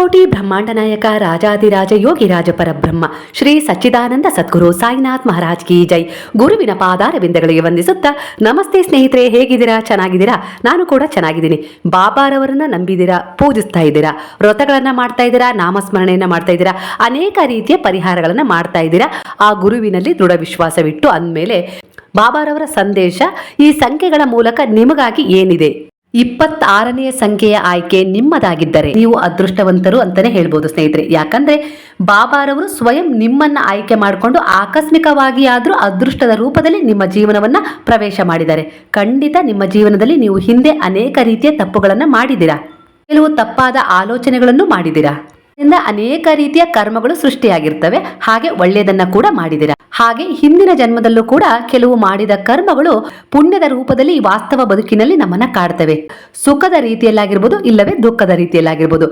ಅನಂತಕೋಟಿ ಬ್ರಹ್ಮಾಂಡ ನಾಯಕ ರಾಜಾದಿರಾಜ ಯೋಗಿರಾಜ ಪರಬ್ರಹ್ಮ, ಶ್ರೀ ಸಚ್ಚಿದಾನಂದ ಸದ್ಗುರು ಸಾಯಿನಾಥ್ ಮಹಾರಾಜ್ ಕಿ ಜೈ. ಗುರುವಿನ ಪಾದಾರವಿಂದಗಳಿಗೆ ವಂದಿಸುತ್ತಾ, ನಮಸ್ತೆ ಸ್ನೇಹಿತರೆ, ಹೇಗಿದ್ದೀರಾ? ಚೆನ್ನಾಗಿದ್ದೀರಾ? ನಾನು ಕೂಡ ಚೆನ್ನಾಗಿದ್ದೀನಿ. ಬಾಬಾರವರನ್ನ ನಂಬಿದ್ದೀರಾ? ಪೂಜಿಸ್ತಾ ಇದ್ದೀರಾ? ವ್ರತಗಳನ್ನ ಮಾಡ್ತಾ ಇದ್ದೀರಾ? ನಾಮಸ್ಮರಣೆಯನ್ನ ಮಾಡ್ತಾ ಇದ್ದೀರಾ? ಅನೇಕ ರೀತಿಯ ಪರಿಹಾರಗಳನ್ನ ಮಾಡ್ತಾ ಇದ್ದೀರಾ? ಆ ಗುರುವಿನಲ್ಲಿ ದೃಢ ವಿಶ್ವಾಸವಿಟ್ಟು ಅಂದಮೇಲೆ, ಬಾಬಾರವರ ಸಂದೇಶ ಈ ಸಂಖ್ಯೆಗಳ ಮೂಲಕ ನಿಮಗಾಗಿ ಏನಿದೆ? ಇಪ್ಪತ್ತಾರನೆಯ ಸಂಖ್ಯೆಯ ಆಯ್ಕೆ ನಿಮ್ಮದಾಗಿದ್ದರೆ ನೀವು ಅದೃಷ್ಟವಂತರು ಅಂತಾನೆ ಹೇಳ್ಬೋದು ಸ್ನೇಹಿತರೆ. ಯಾಕಂದ್ರೆ ಬಾಬಾರವರು ಸ್ವಯಂ ನಿಮ್ಮನ್ನ ಆಯ್ಕೆ ಮಾಡಿಕೊಂಡು ಆಕಸ್ಮಿಕವಾಗಿ ಆದ್ರೂ ಅದೃಷ್ಟದ ರೂಪದಲ್ಲಿ ನಿಮ್ಮ ಜೀವನವನ್ನ ಪ್ರವೇಶ ಮಾಡಿದ್ದಾರೆ. ಖಂಡಿತ ನಿಮ್ಮ ಜೀವನದಲ್ಲಿ ನೀವು ಹಿಂದೆ ಅನೇಕ ರೀತಿಯ ತಪ್ಪುಗಳನ್ನು ಮಾಡಿದ್ದೀರಾ? ಕೆಲವು ತಪ್ಪಾದ ಆಲೋಚನೆಗಳನ್ನು ಮಾಡಿದ್ದೀರಾ? ಅನೇಕ ರೀತಿಯ ಕರ್ಮಗಳು ಸೃಷ್ಟಿಯಾಗಿರ್ತವೆ. ಹಾಗೆ ಒಳ್ಳೆಯದನ್ನ ಕೂಡ ಮಾಡಿದಿರ ಹಾಗೆ ಹಿಂದಿನ ಜನ್ಮದಲ್ಲೂ ಕೂಡ ಕೆಲವು ಮಾಡಿದ ಕರ್ಮಗಳು ಪುಣ್ಯದ ರೂಪದಲ್ಲಿ ವಾಸ್ತವ ಬದುಕಿನಲ್ಲಿ ನಮ್ಮನ್ನ ಕಾಡ್ತವೆ. ಸುಖದ ರೀತಿಯಲ್ಲಾಗಿರ್ಬೋದು, ಇಲ್ಲವೇ ದುಃಖದ ರೀತಿಯಲ್ಲಾಗಿರ್ಬೋದು.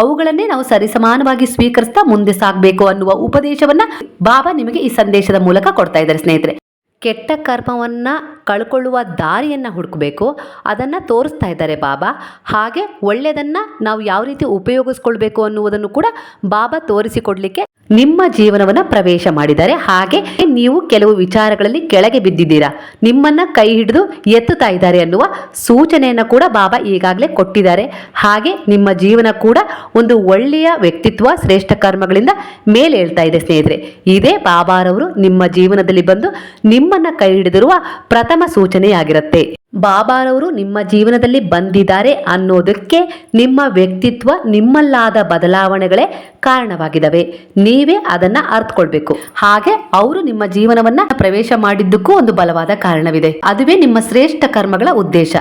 ಅವುಗಳನ್ನೇ ನಾವು ಸರಿಸಮಾನವಾಗಿ ಸ್ವೀಕರಿಸ್ತಾ ಮುಂದೆ ಸಾಗಬೇಕು ಅನ್ನುವ ಉಪದೇಶವನ್ನ ಬಾಬಾ ನಿಮಗೆ ಈ ಸಂದೇಶದ ಮೂಲಕ ಕೊಡ್ತಾ ಇದ್ದಾರೆ ಸ್ನೇಹಿತರೆ. ಕೆಟ್ಟ ಕರ್ಮವನ್ನು ಕಳ್ಕೊಳ್ಳುವ ದಾರಿಯನ್ನು ಹುಡುಕಬೇಕು, ಅದನ್ನು ತೋರಿಸ್ತಾ ಇದ್ದಾರೆ ಬಾಬಾ. ಹಾಗೆ ಒಳ್ಳೆಯದನ್ನು ನಾವು ಯಾವ ರೀತಿ ಉಪಯೋಗಿಸ್ಕೊಳ್ಬೇಕು ಅನ್ನುವುದನ್ನು ಕೂಡ ಬಾಬಾ ತೋರಿಸಿಕೊಡ್ಲಿಕ್ಕೆ ನಿಮ್ಮ ಜೀವನವನ್ನು ಪ್ರವೇಶ ಮಾಡಿದ್ದಾರೆ ಹಾಗೆ ನೀವು ಕೆಲವು ವಿಚಾರಗಳಲ್ಲಿ ಕೆಳಗೆ ಬಿದ್ದಿದ್ದೀರಾ. ನಿಮ್ಮನ್ನ ಕೈ ಹಿಡಿದು ಎತ್ತುತ್ತಾ ಇದ್ದಾರೆ ಅನ್ನುವ ಸೂಚನೆಯನ್ನು ಕೂಡ ಬಾಬಾ ಈಗಾಗಲೇ ಕೊಟ್ಟಿದ್ದಾರೆ. ಹಾಗೆ ನಿಮ್ಮ ಜೀವನ ಕೂಡ ಒಂದು ಒಳ್ಳೆಯ ವ್ಯಕ್ತಿತ್ವ, ಶ್ರೇಷ್ಠ ಕರ್ಮಗಳಿಂದ ಮೇಲೆ ಹೇಳ್ತಾ ಇದೆ ಸ್ನೇಹಿತರೆ. ಇದೇ ಬಾಬಾರವರು ನಿಮ್ಮ ಜೀವನದಲ್ಲಿ ಬಂದು ನಿಮ್ಮನ್ನ ಕೈ ಹಿಡಿದಿರುವ ಪ್ರಥಮ ಸೂಚನೆಯಾಗಿರುತ್ತೆ. ಬಾಬಾರವರು ನಿಮ್ಮ ಜೀವನದಲ್ಲಿ ಬಂದಿದ್ದಾರೆ ಅನ್ನೋದಕ್ಕೆ ನಿಮ್ಮ ವ್ಯಕ್ತಿತ್ವ, ನಿಮ್ಮಲ್ಲಾದ ಬದಲಾವಣೆಗಳೇ ಕಾರಣವಾಗಿದ್ದಾವೆ ನೀವೇ ಅದನ್ನ ಅರ್ಥಕೊಳ್ಬೇಕು ಹಾಗೆ ಅವರು ನಿಮ್ಮ ಜೀವನವನ್ನ ಪ್ರವೇಶ ಮಾಡಿದ್ದಕ್ಕೂ ಒಂದು ಬಲವಾದ ಕಾರಣವಿದೆ. ಅದುವೇ ನಿಮ್ಮ ಶ್ರೇಷ್ಠ ಕರ್ಮಗಳ ಉದ್ದೇಶ.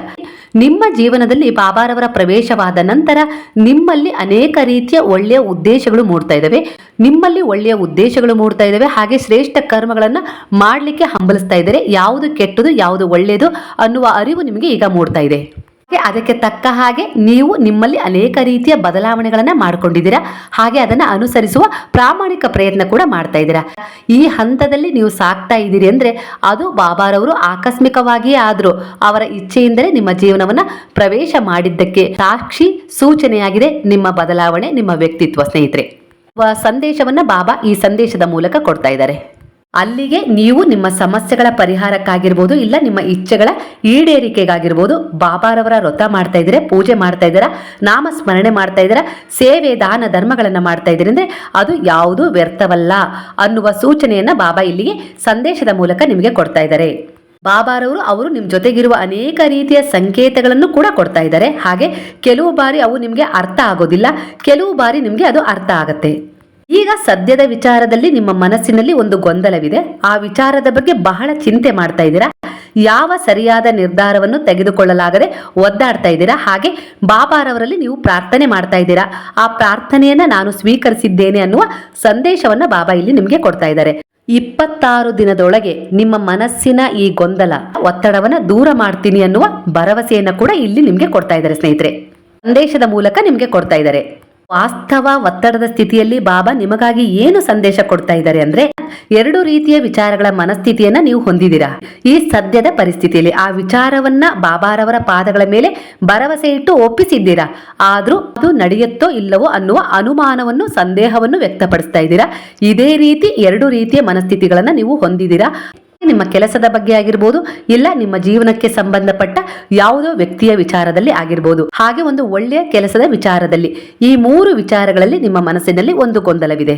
ನಿಮ್ಮ ಜೀವನದಲ್ಲಿ ಬಾಬಾರವರ ಪ್ರವೇಶವಾದ ನಂತರ ನಿಮ್ಮಲ್ಲಿ ಅನೇಕ ರೀತಿಯ ಒಳ್ಳೆಯ ಉದ್ದೇಶಗಳು ಮೂಡ್ತಾ ಇದ್ದಾವೆ. ನಿಮ್ಮಲ್ಲಿ ಒಳ್ಳೆಯ ಉದ್ದೇಶಗಳು ಮೂಡ್ತಾ ಇದ್ದಾವೆ. ಹಾಗೆ ಶ್ರೇಷ್ಠ ಕರ್ಮಗಳನ್ನು ಮಾಡಲಿಕ್ಕೆ ಹಂಬಲಿಸ್ತಾ ಇದ್ದಾರೆ. ಯಾವುದು ಕೆಟ್ಟದು, ಯಾವುದು ಒಳ್ಳೆಯದು ಅನ್ನುವ ಅರಿವು ನಿಮಗೆ ಈಗ ಮೂಡ್ತಾ ಇದೆ. ಅದಕ್ಕೆ ತಕ್ಕ ಹಾಗೆ ನೀವು ನಿಮ್ಮಲ್ಲಿ ಅನೇಕ ರೀತಿಯ ಬದಲಾವಣೆಗಳನ್ನ ಮಾಡ್ಕೊಂಡಿದ್ದೀರಾ. ಹಾಗೆ ಅದನ್ನ ಅನುಸರಿಸುವ ಪ್ರಾಮಾಣಿಕ ಪ್ರಯತ್ನ ಕೂಡ ಮಾಡ್ತಾ ಇದ್ದೀರಾ. ಈ ಹಂತದಲ್ಲಿ ನೀವು ಸಾಕ್ತಾ ಇದ್ದೀರಿ ಅಂದ್ರೆ ಅದು ಬಾಬಾರವರು ಆಕಸ್ಮಿಕವಾಗಿಯೇ ಆದ್ರೂ ಅವರ ಇಚ್ಛೆಯಿಂದಲೇ ನಿಮ್ಮ ಜೀವನವನ್ನ ಪ್ರವೇಶ ಮಾಡಿದ್ದಕ್ಕೆ ಸಾಕ್ಷಿ ಸೂಚನೆಯಾಗಿದೆ ನಿಮ್ಮ ಬದಲಾವಣೆ, ನಿಮ್ಮ ವ್ಯಕ್ತಿತ್ವ ಸ್ನೇಹಿತರೆ. ಸಂದೇಶವನ್ನ ಬಾಬಾ ಈ ಸಂದೇಶದ ಮೂಲಕ ಕೊಡ್ತಾ ಇದ್ದಾರೆ. ಅಲ್ಲಿಗೆ ನೀವು ನಿಮ್ಮ ಸಮಸ್ಯೆಗಳ ಪರಿಹಾರಕ್ಕಾಗಿರ್ಬೋದು, ಇಲ್ಲ ನಿಮ್ಮ ಇಚ್ಛೆಗಳ ಈಡೇರಿಕೆಗಾಗಿರ್ಬೋದು, ಬಾಬಾರವರ ವ್ರತ ಮಾಡ್ತಾ ಇದ್ದೀರಾ, ಪೂಜೆ ಮಾಡ್ತಾ ಇದ್ದೀರಾ ನಾಮ ಸ್ಮರಣೆ ಮಾಡ್ತಾ ಇದ್ದೀರಾ, ಸೇವೆ, ದಾನ, ಧರ್ಮಗಳನ್ನು ಮಾಡ್ತಾ ಇದ್ದೀರಿ ಅಂದರೆ ಅದು ಯಾವುದು ವ್ಯರ್ಥವಲ್ಲ ಅನ್ನುವ ಸೂಚನೆಯನ್ನು ಬಾಬಾ ಇಲ್ಲಿಗೆ ಸಂದೇಶದ ಮೂಲಕ ನಿಮಗೆ ಕೊಡ್ತಾ ಇದ್ದಾರೆ. ಬಾಬಾರವರು ಅವರು ನಿಮ್ಮ ಜೊತೆಗಿರುವ ಅನೇಕ ರೀತಿಯ ಸಂಕೇತಗಳನ್ನು ಕೂಡ ಕೊಡ್ತಾ ಇದ್ದಾರೆ. ಹಾಗೆ ಕೆಲವು ಬಾರಿ ಅವು ನಿಮಗೆ ಅರ್ಥ ಆಗೋದಿಲ್ಲ, ಕೆಲವು ಬಾರಿ ನಿಮಗೆ ಅದು ಅರ್ಥ ಆಗತ್ತೆ. ಈಗ ಸದ್ಯದ ವಿಚಾರದಲ್ಲಿ ನಿಮ್ಮ ಮನಸ್ಸಿನಲ್ಲಿ ಒಂದು ಗೊಂದಲವಿದೆ. ಆ ವಿಚಾರದ ಬಗ್ಗೆ ಬಹಳ ಚಿಂತೆ ಮಾಡ್ತಾ ಇದ್ದೀರಾ? ಯಾವ ಸರಿಯಾದ ನಿರ್ಧಾರವನ್ನು ತೆಗೆದುಕೊಳ್ಳಲಾಗದೆ ಒದ್ದಾಡ್ತಾ ಇದ್ದೀರಾ? ಹಾಗೆ ಬಾಬಾರವರಲ್ಲಿ ನೀವು ಪ್ರಾರ್ಥನೆ ಮಾಡ್ತಾ ಇದ್ದೀರಾ? ಆ ಪ್ರಾರ್ಥನೆಯನ್ನ ನಾನು ಸ್ವೀಕರಿಸಿದ್ದೇನೆ ಅನ್ನುವ ಸಂದೇಶವನ್ನ ಬಾಬಾ ಇಲ್ಲಿ ನಿಮಗೆ ಕೊಡ್ತಾ ಇದ್ದಾರೆ. ಇಪ್ಪತ್ತಾರು ದಿನದೊಳಗೆ ನಿಮ್ಮ ಮನಸ್ಸಿನ ಈ ಗೊಂದಲ, ಒತ್ತಡವನ್ನ ದೂರ ಮಾಡ್ತೀನಿ ಅನ್ನುವ ಭರವಸೆಯನ್ನ ಕೂಡ ಇಲ್ಲಿ ನಿಮಗೆ ಕೊಡ್ತಾ ಇದ್ದಾರೆ ಸ್ನೇಹಿತರೆ. ಸಂದೇಶದ ಮೂಲಕ ನಿಮಗೆ ಕೊಡ್ತಾ ಇದ್ದಾರೆ. ವಾಸ್ತವ ಒತ್ತಡದ ಸ್ಥಿತಿಯಲ್ಲಿ ಬಾಬಾ ನಿಮಗಾಗಿ ಏನು ಸಂದೇಶ ಕೊಡ್ತಾ ಇದ್ದಾರೆ ಅಂದ್ರೆ ಎರಡು ರೀತಿಯ ವಿಚಾರಗಳ ಮನಸ್ಥಿತಿಯನ್ನ ನೀವು ಹೊಂದಿದ್ದೀರಾ? ಈ ಸದ್ಯದ ಪರಿಸ್ಥಿತಿಯಲ್ಲಿ ಆ ವಿಚಾರವನ್ನ ಬಾಬಾರವರ ಪಾದಗಳ ಮೇಲೆ ಭರವಸೆ ಇಟ್ಟು ಒಪ್ಪಿಸಿದ್ದೀರಾ? ಆದ್ರೂ ಅದು ನಡೆಯುತ್ತೋ ಇಲ್ಲವೋ ಅನ್ನುವ ಅನುಮಾನವನ್ನು, ಸಂದೇಹವನ್ನು ವ್ಯಕ್ತಪಡಿಸ್ತಾ ಇದ್ದೀರಾ? ಇದೇ ರೀತಿ ಎರಡು ರೀತಿಯ ಮನಸ್ಥಿತಿಗಳನ್ನ ನೀವು ಹೊಂದಿದ್ದೀರಾ? ನಿಮ್ಮ ಕೆಲಸದ ಬಗ್ಗೆ ಆಗಿರ್ಬೋದು, ಇಲ್ಲ ನಿಮ್ಮ ಜೀವನಕ್ಕೆ ಸಂಬಂಧಪಟ್ಟ ಯಾವುದೋ ವ್ಯಕ್ತಿಯ ವಿಚಾರದಲ್ಲಿ ಆಗಿರ್ಬೋದು. ಹಾಗೆ ಒಂದು ಒಳ್ಳೆಯ ಕೆಲಸದ ವಿಚಾರದಲ್ಲಿ. ಈ ಮೂರು ವಿಚಾರಗಳಲ್ಲಿ ನಿಮ್ಮ ಮನಸ್ಸಿನಲ್ಲಿ ಒಂದು ಗೊಂದಲವಿದೆ.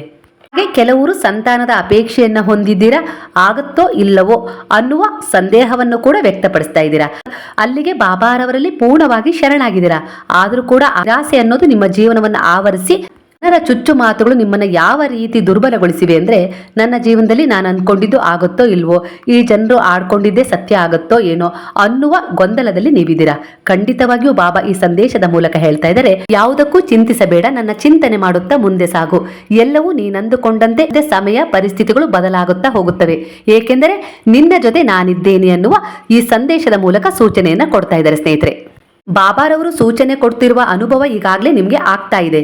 ಹಾಗೆ ಕೆಲವರು ಸಂತಾನದ ಅಪೇಕ್ಷೆಯನ್ನ ಹೊಂದಿದ್ದೀರಾ, ಆಗುತ್ತೋ ಇಲ್ಲವೋ ಅನ್ನುವ ಸಂದೇಹವನ್ನು ಕೂಡ ವ್ಯಕ್ತಪಡಿಸ್ತಾ ಇದ್ದೀರಾ? ಅಲ್ಲಿಗೆ ಬಾಬಾರವರಲ್ಲಿ ಪೂರ್ಣವಾಗಿ ಶರಣಾಗಿದ್ದೀರಾ? ಆದರೂ ಕೂಡ ಆಸೆ ಅನ್ನೋದು ನಿಮ್ಮ ಜೀವನವನ್ನು ಆವರಿಸಿ ಜನರ ಚುಚ್ಚು ಮಾತುಗಳು ನಿಮ್ಮನ್ನ ಯಾವ ರೀತಿ ದುರ್ಬಲಗೊಳಿಸಿವೆ ಅಂದ್ರೆ ನನ್ನ ಜೀವನದಲ್ಲಿ ನಾನು ಅಂದ್ಕೊಂಡಿದ್ದು ಆಗುತ್ತೋ ಇಲ್ವೋ, ಈ ಜನರು ಆಡ್ಕೊಂಡಿದ್ದೇ ಸತ್ಯ ಆಗುತ್ತೋ ಏನೋ ಅನ್ನುವ ಗೊಂದಲದಲ್ಲಿ ನೀವಿದ್ದೀರಾ? ಖಂಡಿತವಾಗಿಯೂ ಬಾಬಾ ಈ ಸಂದೇಶದ ಮೂಲಕ ಹೇಳ್ತಾ ಇದ್ದಾರೆ, ಯಾವುದಕ್ಕೂ ಚಿಂತಿಸಬೇಡ, ನನ್ನ ಚಿಂತನೆ ಮಾಡುತ್ತಾ ಮುಂದೆ ಸಾಗು. ಎಲ್ಲವೂ ನೀನಂದುಕೊಂಡಂತೆ ಸಮಯ, ಪರಿಸ್ಥಿತಿಗಳು ಬದಲಾಗುತ್ತಾ ಹೋಗುತ್ತವೆ. ಏಕೆಂದರೆ ನಿನ್ನ ಜೊತೆ ನಾನಿದ್ದೇನೆ ಅನ್ನುವ ಈ ಸಂದೇಶದ ಮೂಲಕ ಸೂಚನೆಯನ್ನ ಕೊಡ್ತಾ ಇದ್ದಾರೆ ಸ್ನೇಹಿತರೆ. ಬಾಬಾರವರು ಸೂಚನೆ ಕೊಡ್ತಿರುವ ಅನುಭವ ಈಗಾಗಲೇ ನಿಮಗೆ ಆಗ್ತಾ ಇದೆ.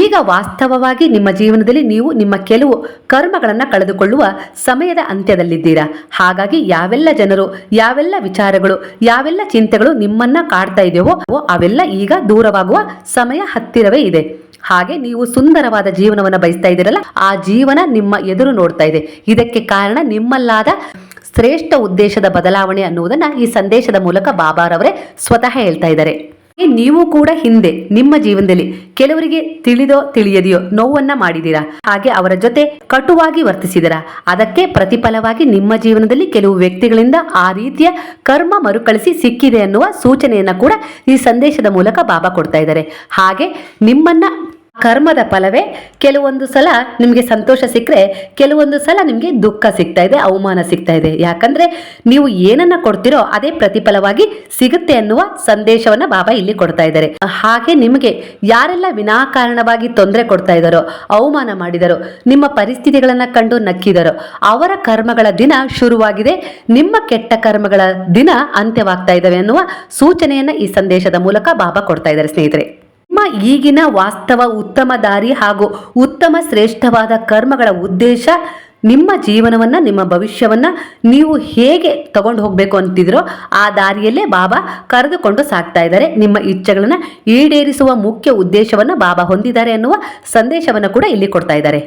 ಈಗ ವಾಸ್ತವವಾಗಿ ನಿಮ್ಮ ಜೀವನದಲ್ಲಿ ನೀವು ನಿಮ್ಮ ಕೆಲವು ಕರ್ಮಗಳನ್ನು ಕಳೆದುಕೊಳ್ಳುವ ಸಮಯದ ಅಂತ್ಯದಲ್ಲಿದ್ದೀರಾ? ಹಾಗಾಗಿ ಯಾವೆಲ್ಲ ಜನರು, ಯಾವೆಲ್ಲ ವಿಚಾರಗಳು, ಯಾವೆಲ್ಲ ಚಿಂತೆಗಳು ನಿಮ್ಮನ್ನ ಕಾಡ್ತಾ ಇದೆಯೋ ಅವೆಲ್ಲ ಈಗ ದೂರವಾಗುವ ಸಮಯ ಹತ್ತಿರವೇ ಇದೆ. ಹಾಗೆ ನೀವು ಸುಂದರವಾದ ಜೀವನವನ್ನು ಬಯಸ್ತಾ ಇದ್ದೀರಲ್ಲ, ಆ ಜೀವನ ನಿಮ್ಮ ಎದುರು ನೋಡ್ತಾ ಇದೆ. ಇದಕ್ಕೆ ಕಾರಣ ನಿಮ್ಮಲ್ಲಾದ ಶ್ರೇಷ್ಠ ಉದ್ದೇಶದ ಬದಲಾವಣೆ ಅನ್ನುವುದನ್ನ ಈ ಸಂದೇಶದ ಮೂಲಕ ಬಾಬಾರವರೇ ಸ್ವತಃ ಹೇಳ್ತಾ ಇದ್ದಾರೆ. ನೀವು ಕೂಡ ಹಿಂದೆ, ನಿಮ್ಮ ಜೀವನದಲ್ಲಿ ಕೆಲವರಿಗೆ ತಿಳಿದೋ ತಿಳಿಯದೆಯೋ ನೋವನ್ನ ಮಾಡಿದೀರಾ ಹಾಗೆ ಅವರ ಜೊತೆ ಕಟುವಾಗಿ ವರ್ತಿಸಿದಿರಾ? ಅದಕ್ಕೆ ಪ್ರತಿಫಲವಾಗಿ ನಿಮ್ಮ ಜೀವನದಲ್ಲಿ ಕೆಲವು ವ್ಯಕ್ತಿಗಳಿಂದ ಆ ರೀತಿಯ ಕರ್ಮ ಮರುಕಳಿಸಿ ಸಿಕ್ಕಿದೆ ಅನ್ನುವ ಸೂಚನೆಯನ್ನ ಕೂಡ ಈ ಸಂದೇಶದ ಮೂಲಕ ಬಾಬಾ ಕೊಡ್ತಾ ಇದ್ದಾರೆ. ಹಾಗೆ ನಿಮ್ಮನ್ನ ಕರ್ಮದ ಫಲವೇ? ಕೆಲವೊಂದು ಸಲ ನಿಮಗೆ ಸಂತೋಷ ಸಿಕ್ಕರೆ, ಕೆಲವೊಂದು ಸಲ ನಿಮಗೆ ದುಃಖ ಸಿಗ್ತಾ ಇದೆ, ಅವಮಾನ ಸಿಗ್ತಾ ಇದೆ. ಯಾಕಂದ್ರೆ ನೀವು ಏನನ್ನ ಕೊಡ್ತೀರೋ ಅದೇ ಪ್ರತಿಫಲವಾಗಿ ಸಿಗುತ್ತೆ ಅನ್ನುವ ಸಂದೇಶವನ್ನ ಬಾಬಾ ಇಲ್ಲಿ ಕೊಡ್ತಾ ಇದ್ದಾರೆ. ಹಾಗೆ ನಿಮಗೆ ಯಾರೆಲ್ಲ ವಿನಾಕಾರಣವಾಗಿ ತೊಂದರೆ ಕೊಡ್ತಾ ಇದ್ದಾರೋ, ಅವಮಾನ ಮಾಡಿದರೋ, ನಿಮ್ಮ ಪರಿಸ್ಥಿತಿಗಳನ್ನ ಕಂಡು ನಕ್ಕಿದರೋ, ಅವರ ಕರ್ಮಗಳ ದಿನ ಶುರುವಾಗಿದೆ, ನಿಮ್ಮ ಕೆಟ್ಟ ಕರ್ಮಗಳ ದಿನ ಅಂತ್ಯವಾಗ್ತಾ ಇದ್ದಾವೆ ಅನ್ನುವ ಸೂಚನೆಯನ್ನ ಈ ಸಂದೇಶದ ಮೂಲಕ ಬಾಬಾ ಕೊಡ್ತಾ ಇದ್ದಾರೆ ಸ್ನೇಹಿತರೆ. ಈಗಿನ ವಾಸ್ತವ ಉತ್ತಮ ದಾರಿ ಹಾಗೂ ಉತ್ತಮ ಶ್ರೇಷ್ಠವಾದ ಕರ್ಮಗಳ ಉದ್ದೇಶ ನಿಮ್ಮ ಜೀವನವನ್ನ, ನಿಮ್ಮ ಭವಿಷ್ಯವನ್ನ ನೀವು ಹೇಗೆ ತಗೊಂಡು ಹೋಗಬೇಕು ಅಂತಿದ್ರೋ ಆ ದಾರಿಯಲ್ಲೇ ಬಾಬಾ ಕರೆದುಕೊಂಡು ಸಾಕ್ತಾ ಇದ್ದಾರೆ. ನಿಮ್ಮ ಇಚ್ಛೆಗಳನ್ನು ಈಡೇರಿಸುವ ಮುಖ್ಯ ಉದ್ದೇಶವನ್ನ ಬಾಬಾ ಹೊಂದಿದ್ದಾರೆ ಅನ್ನುವ ಸಂದೇಶವನ್ನು ಕೂಡ ಇಲ್ಲಿ ಕೊಡ್ತಾ ಇದ್ದಾರೆ.